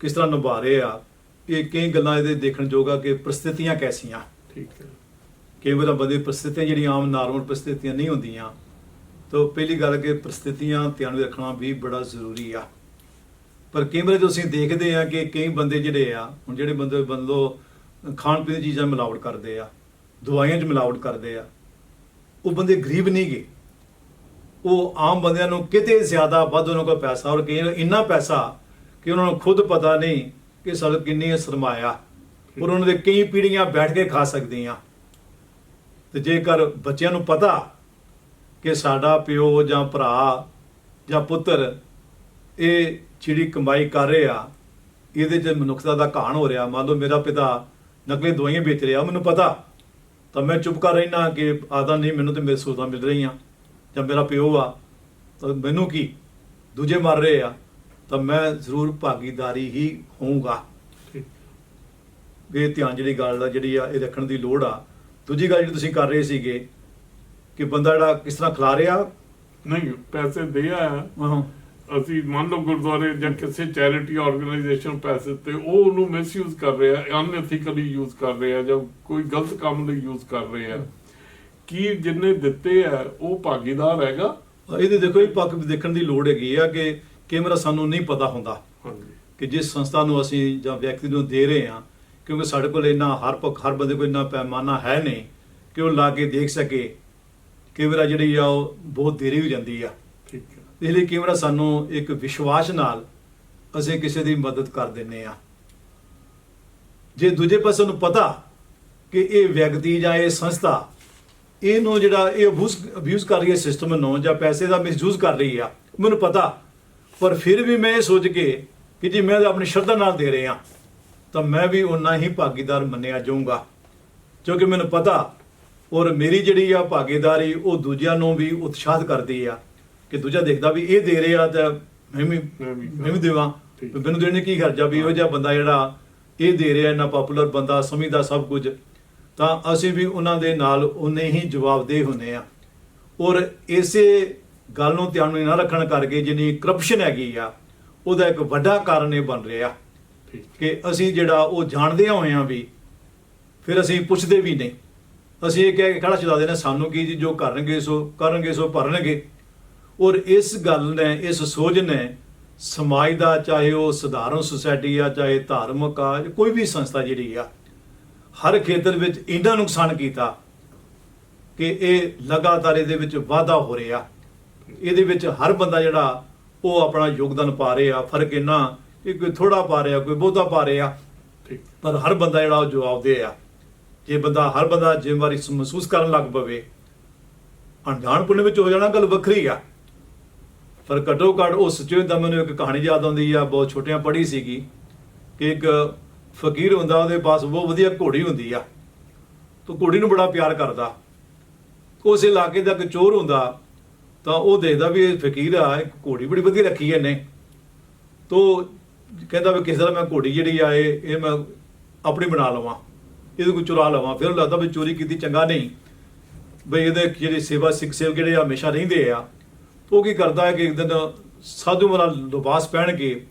ਕਿਸ ਤਰ੍ਹਾਂ ਨਿਭਾ ਰਹੇ ਆ ਇਹ ਕਈ ਗੱਲਾਂ ਇਹਦੇ ਦੇਖਣ ਆ ਕਿ ਪ੍ਰਸਥਿਤੀਆਂ ਕੈਸੀਆਂ। ਠੀਕ ਹੈ। ਕਈ ਵਾਰ ਬੰਦੇ ਪ੍ਰਸਥਿਤੀਆਂ ਜਿਹੜੀਆਂ ਆਮ ਨਾਰਮਲ ਪ੍ਰਸਥਿਤੀਆਂ ਨਹੀਂ ਹੁੰਦੀਆਂ, ਤਾਂ ਪਹਿਲੀ ਗੱਲ ਕਿ ਪ੍ਰਸਥਿਤੀਆਂ ਧਿਆਨ ਵਿੱਚ ਰੱਖਣਾ ਵੀ ਬੜਾ ਜ਼ਰੂਰੀ ਆ। ਪਰ ਕਈ ਵਾਰ ਤੁਸੀਂ ਦੇਖਦੇ ਆ ਕਿ ਕਈ ਬੰਦੇ ਜਿਹੜੇ ਆ, ਹੁਣ ਜਿਹੜੇ ਬੰਦੇ ਬੰਦੋ ਖਾਣ ਪੀਣ ਦੀ ਚੀਜ਼ਾਂ ਮਿਲਾਵਟ ਕਰਦੇ ਆ, ਦਵਾਈਆਂ 'ਚ ਮਿਲਾਵਟ ਕਰਦੇ ਆ, ਉਹ ਬੰਦੇ ਗਰੀਬ ਨਹੀਂ ਗੇ। ਉਹ ਆਮ ਬੰਦਿਆਂ ਨੂੰ ਕਿਤੇ ਜ਼ਿਆਦਾ ਵੱਧ ਉਹਨਾਂ ਕੋਲ ਪੈਸਾ, ਔਰ ਕਈ ਇੰਨਾ ਪੈਸਾ ਕਿ ਉਹਨਾਂ ਨੂੰ ਖੁਦ ਪਤਾ ਨਹੀਂ ਕਿ ਸਾਡੇ ਕਿੰਨੀ ਸਰਮਾਇਆ। ਔਰ ਉਹਨਾਂ ਦੇ ਕਈ ਪੀੜ੍ਹੀਆਂ ਬੈਠ ਕੇ ਖਾ ਸਕਦੀਆਂ। ਤੇ ਜੇਕਰ ਬੱਚਿਆਂ ਨੂੰ ਪਤਾ ਕਿ ਸਾਡਾ ਪਿਓ ਜਾਂ ਭਰਾ ਜਾਂ ਪੁੱਤਰ ਇਹ ਜਿਹੜੀ ਕਮਾਈ ਕਰ ਰਿਹਾ ਇਹਦੇ 'ਚ ਮਨੁੱਖਤਾ ਦਾ ਘਾਣ ਹੋ ਰਿਹਾ ਮੰਨ ਲਓ ਮੇਰਾ ਪਿਤਾ ਨਕਲੀ ਦਵਾਈਆਂ ਵੇਚ ਰਿਹਾ ਮੈਨੂੰ ਪਤਾ ਤਾਂ ਮੈਂ ਚੁੱਪ ਕਰ ਰਹਿਣਾ ਕਿ ਆਦਾ ਨਹੀਂ ਮੈਨੂੰ ਤੇ ਮੇਰੇ ਸਹੂਲਤਾਂ ਮਿਲ ਰਹੀਆਂ ਜਾਂ ਮੇਰਾ ਪਿਓ ਆ ਤਾਂ ਮੈਨੂੰ ਕੀ? ਦੂਜੇ ਮਰ ਰਹੇ ਆ ਤਾਂ ਮੈਂ ਜ਼ਰੂਰ ਭਾਗੀਦਾਰੀ ਹੀ ਹੋਊਗਾ। ਇਹ ਧਿਆਨ ਜਿਹੜੀ ਗੱਲ ਆ ਜਿਹੜੀ ਆ ਇਹ ਰੱਖਣ ਦੀ ਲੋੜ ਆ। ਦੂਜੀ ਗੱਲ ਜਿਹੜੀ ਤੁਸੀਂ ਕਰ ਰਹੇ ਸੀਗੇ ਕਿ ਬੰਦਾ ਜਿਹੜਾ ਕਿਸ ਤਰ੍ਹਾਂ ਖਿਲਾ ਰਿਹਾ? ਨਹੀਂ ਪੈਸੇ ਦੇ ਆਇਆ। ਹਾਂ। ਅਸੀਂ ਮੰਨ ਲਓ ਗੁਰਦੁਆਰੇ ਜਾਂ ਕਿਸੇ ਚੈਰਿਟੀ ਆਰਗੇਨਾਈਜੇਸ਼ਨ ਪੈਸੇ ਤੇ ਉਹ ਉਹਨੂੰ ਮਿਸਯੂਜ਼ ਕਰ ਰਿਹਾ ਅਨਐਥੀਕਲੀ ਯੂਜ਼ ਕਰ ਰਿਹਾ ਜਾਂ ਕੋਈ ਗਲਤ ਕੰਮ ਲਈ ਯੂਜ਼ ਕਰ ਰਿਹਾ। ਕੀ ਜਿੰਨੇ ਦਿੱਤੇ ਆ ਉਹ ਭਾਗੀਦਾਰ ਹੈਗਾ? ਇਹਦੇ ਦੇਖੋ ਇਹ ਪੱਖ ਦੇਖਣ ਦੀ ਲੋੜ ਹੈਗੀ ਆ ਕਿ ਕੇਮਰਾ ਸਾਨੂੰ ਨਹੀਂ ਪਤਾ ਹੁੰਦਾ ਹਾਂਜੀ। ਕਿ ਜਿਸ ਸੰਸਥਾ ਨੂੰ ਅਸੀਂ ਜਾਂ ਵਿਅਕਤੀ ਨੂੰ ਦੇ ਰਹੇ ਹਾਂ ਕਿਉਂਕਿ ਸਾਡੇ ਕੋਲ ਇੰਨਾ ਹਰ ਪੱਖ ਹਰ ਬੰਦੇ ਕੋਲ ਇੰਨਾ ਪੈਮਾਨਾ ਹੈ ਨਹੀਂ ਕਿ ਉਹ ਲਾ ਕੇ ਦੇਖ ਸਕੇ। ਕੇਮਰਾ ਜਿਹੜੀ ਆ ਉਹ ਬਹੁਤ ਦੇਰੀ ਹੋ ਜਾਂਦੀ ਆ। ਠੀਕ ਹੈ। ਇਸ ਲਈ ਕੇਮਰਾ ਸਾਨੂੰ ਇੱਕ ਵਿਸ਼ਵਾਸ ਨਾਲ ਅਸੀਂ ਕਿਸੇ ਦੀ ਮਦਦ ਕਰ ਦਿੰਨੇ ਆ। ਜੇ ਦੂਜੇ ਪਾਸੇ ਨੂੰ ਪਤਾ ਕਿ ਇਹ ਵਿਅਕਤੀ ਜਾਂ ਇਹ ਸੰਸਥਾ ਇਹਨੂੰ ਜਿਹੜਾ ਇਹ ਅਬੂਸ ਅਬਿਊਜ਼ ਕਰ ਰਹੀ ਹੈ ਸਿਸਟਮ ਨੂੰ ਜਾਂ ਪੈਸੇ ਦਾ ਮਿਸਯੂਜ਼ ਕਰ ਰਹੀ ਆ ਮੈਨੂੰ ਪਤਾ। ਪਰ ਫਿਰ ਵੀ ਮੈਂ ਇਹ ਸੋਚ ਕੇ ਕਿ ਜੀ ਮੈਂ ਆਪਣੀ ਸ਼ਰਧਾ ਨਾਲ ਦੇ ਰਿਹਾ। ਤਾਂ ਮੈਂ ਵੀ ਉਨਾ ਹੀ ਭਾਗੀਦਾਰ ਮੰਨਿਆ ਜਾਊਂਗਾ। ਕਿਉਂਕਿ ਮੈਨੂੰ ਪਤਾ ਔਰ ਮੇਰੀ ਜਿਹੜੀ ਆ ਭਾਗੀਦਾਰੀ ਉਹ ਦੂਜਿਆਂ ਨੂੰ ਵੀ ਉਤਸ਼ਾਹਿਤ ਕਰਦੀ ਆ। ਕਿ ਦੂਜਾ ਦੇਖਦਾ ਵੀ ਇਹ ਦੇ ਰਿਹਾ ਤਾਂ ਮੈਂ ਵੀ ਮੈਂ ਵੀ ਦੇਵਾਂ। ਮੈਨੂੰ ਦੇਣ ਕੀ ਖਰਚਾ ਵੀ ਉਹ ਜਿਹਾ ਬੰਦਾ ਜਿਹੜਾ ਇਹ ਦੇ ਰਿਹਾ ਇੰਨਾ ਪਪੂਲਰ ਬੰਦਾ ਸਮਝਦਾ ਸਭ ਕੁਝ। ਤਾਂ ਅਸੀਂ ਵੀ ਉਹਨਾਂ ਦੇ ਨਾਲ ਉਨੇ ਹੀ ਜਵਾਬਦੇਹ ਹੁੰਨੇ ਆ। ਔਰ ਇਸੇ ਗੱਲ ਨੂੰ ਧਿਆਨ ਵਿੱਚ ਨਾ ਰੱਖਣ ਕਰਕੇ ਜਿੰਨੀ ਕਰਪਸ਼ਨ ਹੈਗੀ ਆ ਉਹਦਾ ਇੱਕ ਵੱਡਾ ਕਾਰਨ ਇਹ ਬਣ ਰਿਹਾ। ਕਿ ਅਸੀਂ ਜਿਹੜਾ ਉਹ ਜਾਣਦੇ ਹੋਏ ਆ ਵੀ ਫਿਰ ਅਸੀਂ ਪੁੱਛਦੇ ਵੀ ਨਹੀਂ। ਅਸੀਂ ਇਹ ਕਹਿ ਕੇ ਖੜਾ ਚਲਾ ਦੇਣਾ ਸਾਨੂੰ ਕੀ ਜੀ, ਜੋ ਕਰਨਗੇ ਸੋ ਕਰਨਗੇ, ਸੋ ਭਰਨਗੇ। ਔਰ ਇਸ ਗੱਲ ਨੇ, ਇਸ ਸੋਚ ਨੇ ਸਮਾਜ ਦਾ, ਚਾਹੇ ਉਹ ਸਧਾਰਨ ਸੁਸਾਇਟੀ ਆ, ਚਾਹੇ ਧਾਰਮਿਕ ਆ ਜਾਂ ਕੋਈ ਵੀ ਸੰਸਥਾ ਜਿਹੜੀ ਆ, ਹਰ ਖੇਤਰ ਵਿੱਚ ਇੰਨਾ ਨੁਕਸਾਨ ਕੀਤਾ ਕਿ ਇਹ ਲਗਾਤਾਰ ਇਹਦੇ ਵਿੱਚ ਵਾਧਾ ਹੋ ਰਿਹਾ। ਇਹਦੇ ਵਿੱਚ ਹਰ ਬੰਦਾ ਜਿਹੜਾ ਉਹ ਆਪਣਾ ਯੋਗਦਾਨ ਪਾ ਰਿਹਾ, ਫ਼ਰਕ ਇੰਨਾ ਕਿ ਕੋਈ ਥੋੜਾ ਪਾ ਰਿਹਾ ਕੋਈ ਬਹੁਤਾ ਪਾ ਰਿਹਾ। ਪਰ ਹਰ ਬੰਦਾ ਜਿਹੜਾ ਉਹ ਜਵਾਬਦੇਹ ਆ ਜੇ ਬੰਦਾ ਹਰ ਬੰਦਾ ਜ਼ਿੰਮੇਵਾਰੀ ਮਹਿਸੂਸ ਕਰਨ ਲੱਗ ਪਵੇ ਅਣਜਾਣਪੁਣੇ ਵਿੱਚ ਹੋ ਜਾਣਾ ਗੱਲ ਵੱਖਰੀ ਆ। ਪਰ ਘੱਟੋ ਘੱਟ ਉਹ ਸੱਚੇ ਦਾ ਮੈਨੂੰ ਇੱਕ ਕਹਾਣੀ ਯਾਦ ਆਉਂਦੀ ਆ ਬਹੁਤ ਛੋਟਿਆਂ ਪੜ੍ਹੀ ਸੀਗੀ ਕਿ ਇੱਕ ਫਕੀਰ ਹੁੰਦਾ ਉਹਦੇ ਪਾਸ ਬਹੁਤ ਵਧੀਆ ਘੋੜੀ ਹੁੰਦੀ ਆ। ਤੋ ਘੋੜੀ ਨੂੰ ਬੜਾ ਪਿਆਰ ਕਰਦਾ। ਉਸ ਇਲਾਕੇ ਦਾ ਇੱਕ ਚੋਰ ਹੁੰਦਾ ਤਾਂ ਉਹ ਦੇਖਦਾ ਵੀ ਇਹ ਫਕੀਰ ਆ ਇੱਕ ਘੋੜੀ ਬੜੀ ਵਧੀਆ ਰੱਖੀ ਐ ਨੇ ਤੋ ਕਹਿੰਦਾ ਵੀ ਕਿਸੇ ਤਰ੍ਹਾਂ ਮੈਂ ਘੋੜੀ ਜਿਹੜੀ ਆ, ਇਹ ਇਹ ਮੈਂ ਆਪਣੀ ਬਣਾ ਲਵਾਂ। ਇਹਦੇ ਕੋਈ ਚੁਰਾ ਲਵਾਂ। ਫਿਰ ਉਹਨੂੰ ਲੱਗਦਾ ਵੀ ਚੋਰੀ ਕੀਤੀ ਚੰਗਾ ਨਹੀਂ। ਬਈ ਇਹਦੇ ਜਿਹੜੇ ਸੇਵਾ ਸਿੱਖ ਸੇਵ ਜਿਹੜੇ ਆ, ਹਮੇਸ਼ਾ ਰਹਿੰਦੇ ਆ। ਉਹ ਕੀ ਕਰਦਾ ਹੈ ਕਿ ਇੱਕ ਦਿਨ ਸਾਧੂ ਵਾਲਾ ਲਿਬਾਸ ਪਹਿਨ ਕੇ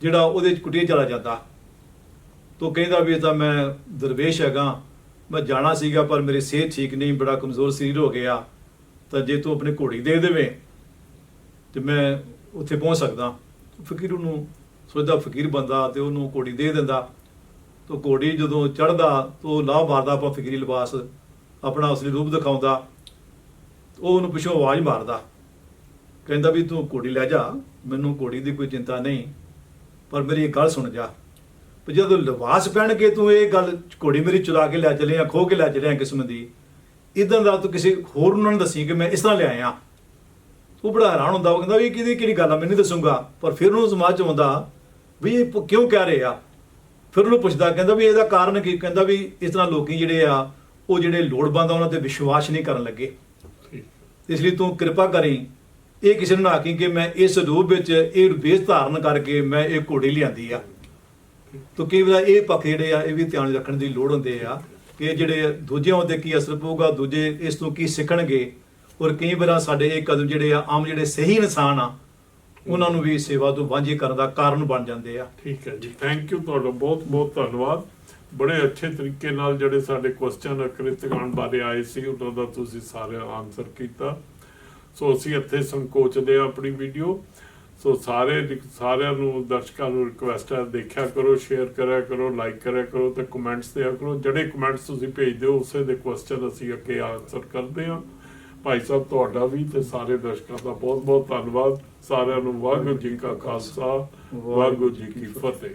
ਜਿਹੜਾ ਉਹਦੇ ਕੁਟੀਏ ਚਲਾ ਜਾਂਦਾ। ਤੋ ਕਹਿੰਦਾ ਵੀ ਇਹ ਤਾਂ ਮੈਂ ਦਰਵੇਸ਼ ਹੈਗਾ। ਮੈਂ ਜਾਣਾ ਸੀਗਾ, ਪਰ ਮੇਰੀ ਸਿਹਤ ਠੀਕ ਨਹੀਂ, ਬੜਾ ਕਮਜ਼ੋਰ ਸਰੀਰ ਹੋ ਗਿਆ। ਤਾਂ ਜੇ ਤੂੰ ਆਪਣੇ ਘੋੜੀ ਦੇ ਦੇਵੇਂ, ਤੇ ਮੈਂ ਉੱਥੇ ਪਹੁੰਚ ਸਕਦਾ। ਫਕੀਰ ਨੂੰ ਸੋਚਦਾ ਫਕੀਰ ਬੰਦਾ ਤੇ ਉਹਨੂੰ ਘੋੜੀ ਦੇ ਦਿੰਦਾ। ਤੋ ਘੋੜੀ ਜਦੋਂ ਚੜਦਾ ਤੋ ਲਾਹ ਮਾਰਦਾ ਆਪਾਂ ਫਕੀਰੀ ਲਿਬਾਸ, ਆਪਣਾ ਅਸਲੀ ਰੂਪ ਦਿਖਾਉਂਦਾ। ਉਹ ਉਹਨੂੰ ਪਿੱਛੋਂ ਆਵਾਜ਼ ਮਾਰਦਾ। ਕਹਿੰਦਾ ਵੀ ਤੂੰ ਘੋੜੀ ਲੈ ਜਾ, ਮੈਨੂੰ ਘੋੜੀ ਦੀ ਕੋਈ ਚਿੰਤਾ ਨਹੀਂ, ਪਰ ਮੇਰੀ ਇਹ ਗੱਲ ਸੁਣ ਜਾ। ਵੀ ਜਦੋਂ ਲਿਬਾਸ ਪਹਿਨ ਕੇ ਤੂੰ ਇਹ ਗੱਲ ਘੋੜੀ ਮੇਰੀ ਚੁਰਾ ਕੇ ਲੈ ਚਲੇ ਆ ਖੋ ਕੇ ਲੈ ਚਲੇ ਆ ਕਿਸਮ ਦੀ ਇਦਾਂ ਦਾ ਤੂੰ ਕਿਸੇ ਹੋਰ ਨੂੰ ਨਾ ਦੱਸੀ ਕਿ ਮੈਂ ਇਸ ਤਰ੍ਹਾਂ ਲਿਆਇਆ ਉਹ ਬੜਾ ਹੈਰਾਨ ਹੁੰਦਾ, ਉਹ ਕਹਿੰਦਾ ਵੀ ਇਹ ਕਿਹਦੀ ਕਿਹੜੀ ਗੱਲ ਆ, ਮੈਨੂੰ ਨਹੀਂ ਦੱਸੂਗਾ। ਪਰ ਫਿਰ ਉਹਨੂੰ ਸਮਾਜ ਚ ਆਉਂਦਾ ਵੀ ਇਹ ਪ- ਕਿਉਂ ਕਹਿ ਰਹੇ ਆ? ਫਿਰ ਉਹਨੂੰ ਪੁੱਛਦਾ ਕਹਿੰਦਾ ਵੀ ਇਹਦਾ ਕਾਰਨ ਕੀ? ਕਹਿੰਦਾ ਵੀ ਇਸ ਤਰ੍ਹਾਂ ਲੋਕੀ ਜਿਹੜੇ ਆ ਉਹ ਜਿਹੜੇ ਲੋੜਵੰਦ ਆ ਉਹਨਾਂ ਤੇ ਵਿਸ਼ਵਾਸ ਨਹੀਂ ਕਰਨ ਲੱਗੇ। ਇਸ ਲਈ ਤੂੰ ਕਿਰਪਾ ਕਰੀ ਇਹ ਕਿਸੇ ਨੂੰ ਨਾ ਆਖੀ ਕਿ ਮੈਂ ਇਸ ਰੂਪ ਵਿੱਚ ਇਹ ਵੇਸ਼ ਧਾਰਨ ਕਰਕੇ ਮੈਂ ਇਹ ਘੋੜੀ ਲਿਆਂਦੀ ਆ। ਤੋ ਕਈ ਵਾਰ ਇਹ ਪੱਖ ਜਿਹੜੇ ਆ ਇਹ ਵੀ ਧਿਆਨ ਰੱਖਣ ਦੀ ਲੋੜ ਹੁੰਦੇ ਆ ਕਿ ਜਿਹੜੇ ਦੂਜਿਆਂ ਉੱਤੇ ਕੀ ਅਸਰ ਪਊਗਾ ਦੂਜੇ ਇਸ ਤੋਂ ਕੀ ਸਿੱਖਣਗੇ। ਔਰ ਕਈ ਵਾਰ ਸਾਡੇ ਇਹ ਕਦਮ ਜਿਹੜੇ ਆ ਆਮ ਜਿਹੜੇ ਸਹੀ ਇਨਸਾਨ ਆ ਉਹਨਾਂ ਨੂੰ ਵੀ ਸੇਵਾ ਤੋਂ ਵਾਂਝੇ ਕਰਨ ਦਾ ਕਾਰਨ ਬਣ ਜਾਂਦੇ ਆ। ਠੀਕ ਹੈ ਜੀ ਥੈਂਕ ਯੂ ਤੁਹਾਡਾ ਬਹੁਤ ਬਹੁਤ ਧੰਨਵਾਦ। ਬੜੇ ਅੱਛੇ ਤਰੀਕੇ ਨਾਲ ਜਿਹੜੇ ਸਾਡੇ ਕੁਐਸਚਨ ਅਕ੍ਰਿਤਗਾਨ ਬਾਰੇ ਆਏ ਸੀ ਉਹਨਾਂ ਦਾ ਤੁਸੀਂ ਸਾਰੇ ਆਨਸਰ ਕੀਤਾ। ਸੋ ਅਸੀਂ ਇੱਥੇ ਸੰਕੋਚਦੇ ਹਾਂ ਆਪਣੀ ਵੀਡੀਓ ਸੋ ਸਾਰੇ ਸਾਰਿਆਂ ਨੂੰ ਦਰਸ਼ਕਾਂ ਨੂੰ ਰਿਕੁਐਸਟ ਹੈ ਦੇਖਿਆ ਕਰੋ ਸ਼ੇਅਰ ਕਰਿਆ ਕਰੋ ਲਾਈਕ ਕਰਿਆ ਕਰੋ ਤੇ ਕਮੈਂਟਸ ਦਿਆ ਕਰੋ। ਜਿਹੜੇ ਕਮੈਂਟਸ ਤੁਸੀਂ ਭੇਜਦੇ ਹੋ ਉਸੇ ਦੇ ਕੁਐਸਚਨ ਅਸੀਂ ਅੱਗੇ ਆਨਸਰ ਕਰਦੇ ਹਾਂ। ਭਾਈ ਸਾਹਿਬ, ਤੁਹਾਡਾ ਵੀ ਤੇ ਸਾਰੇ ਦਰਸ਼ਕਾਂ ਦਾ ਬਹੁਤ ਬਹੁਤ ਧੰਨਵਾਦ। ਸਾਰਿਆਂ ਨੂੰ ਵਾਹਿਗੁਰੂ ਜੀ ਕਾ ਖਾਲਸਾ, ਵਾਹਿਗੁਰੂ ਜੀ ਕੀ ਫਤਿਹ।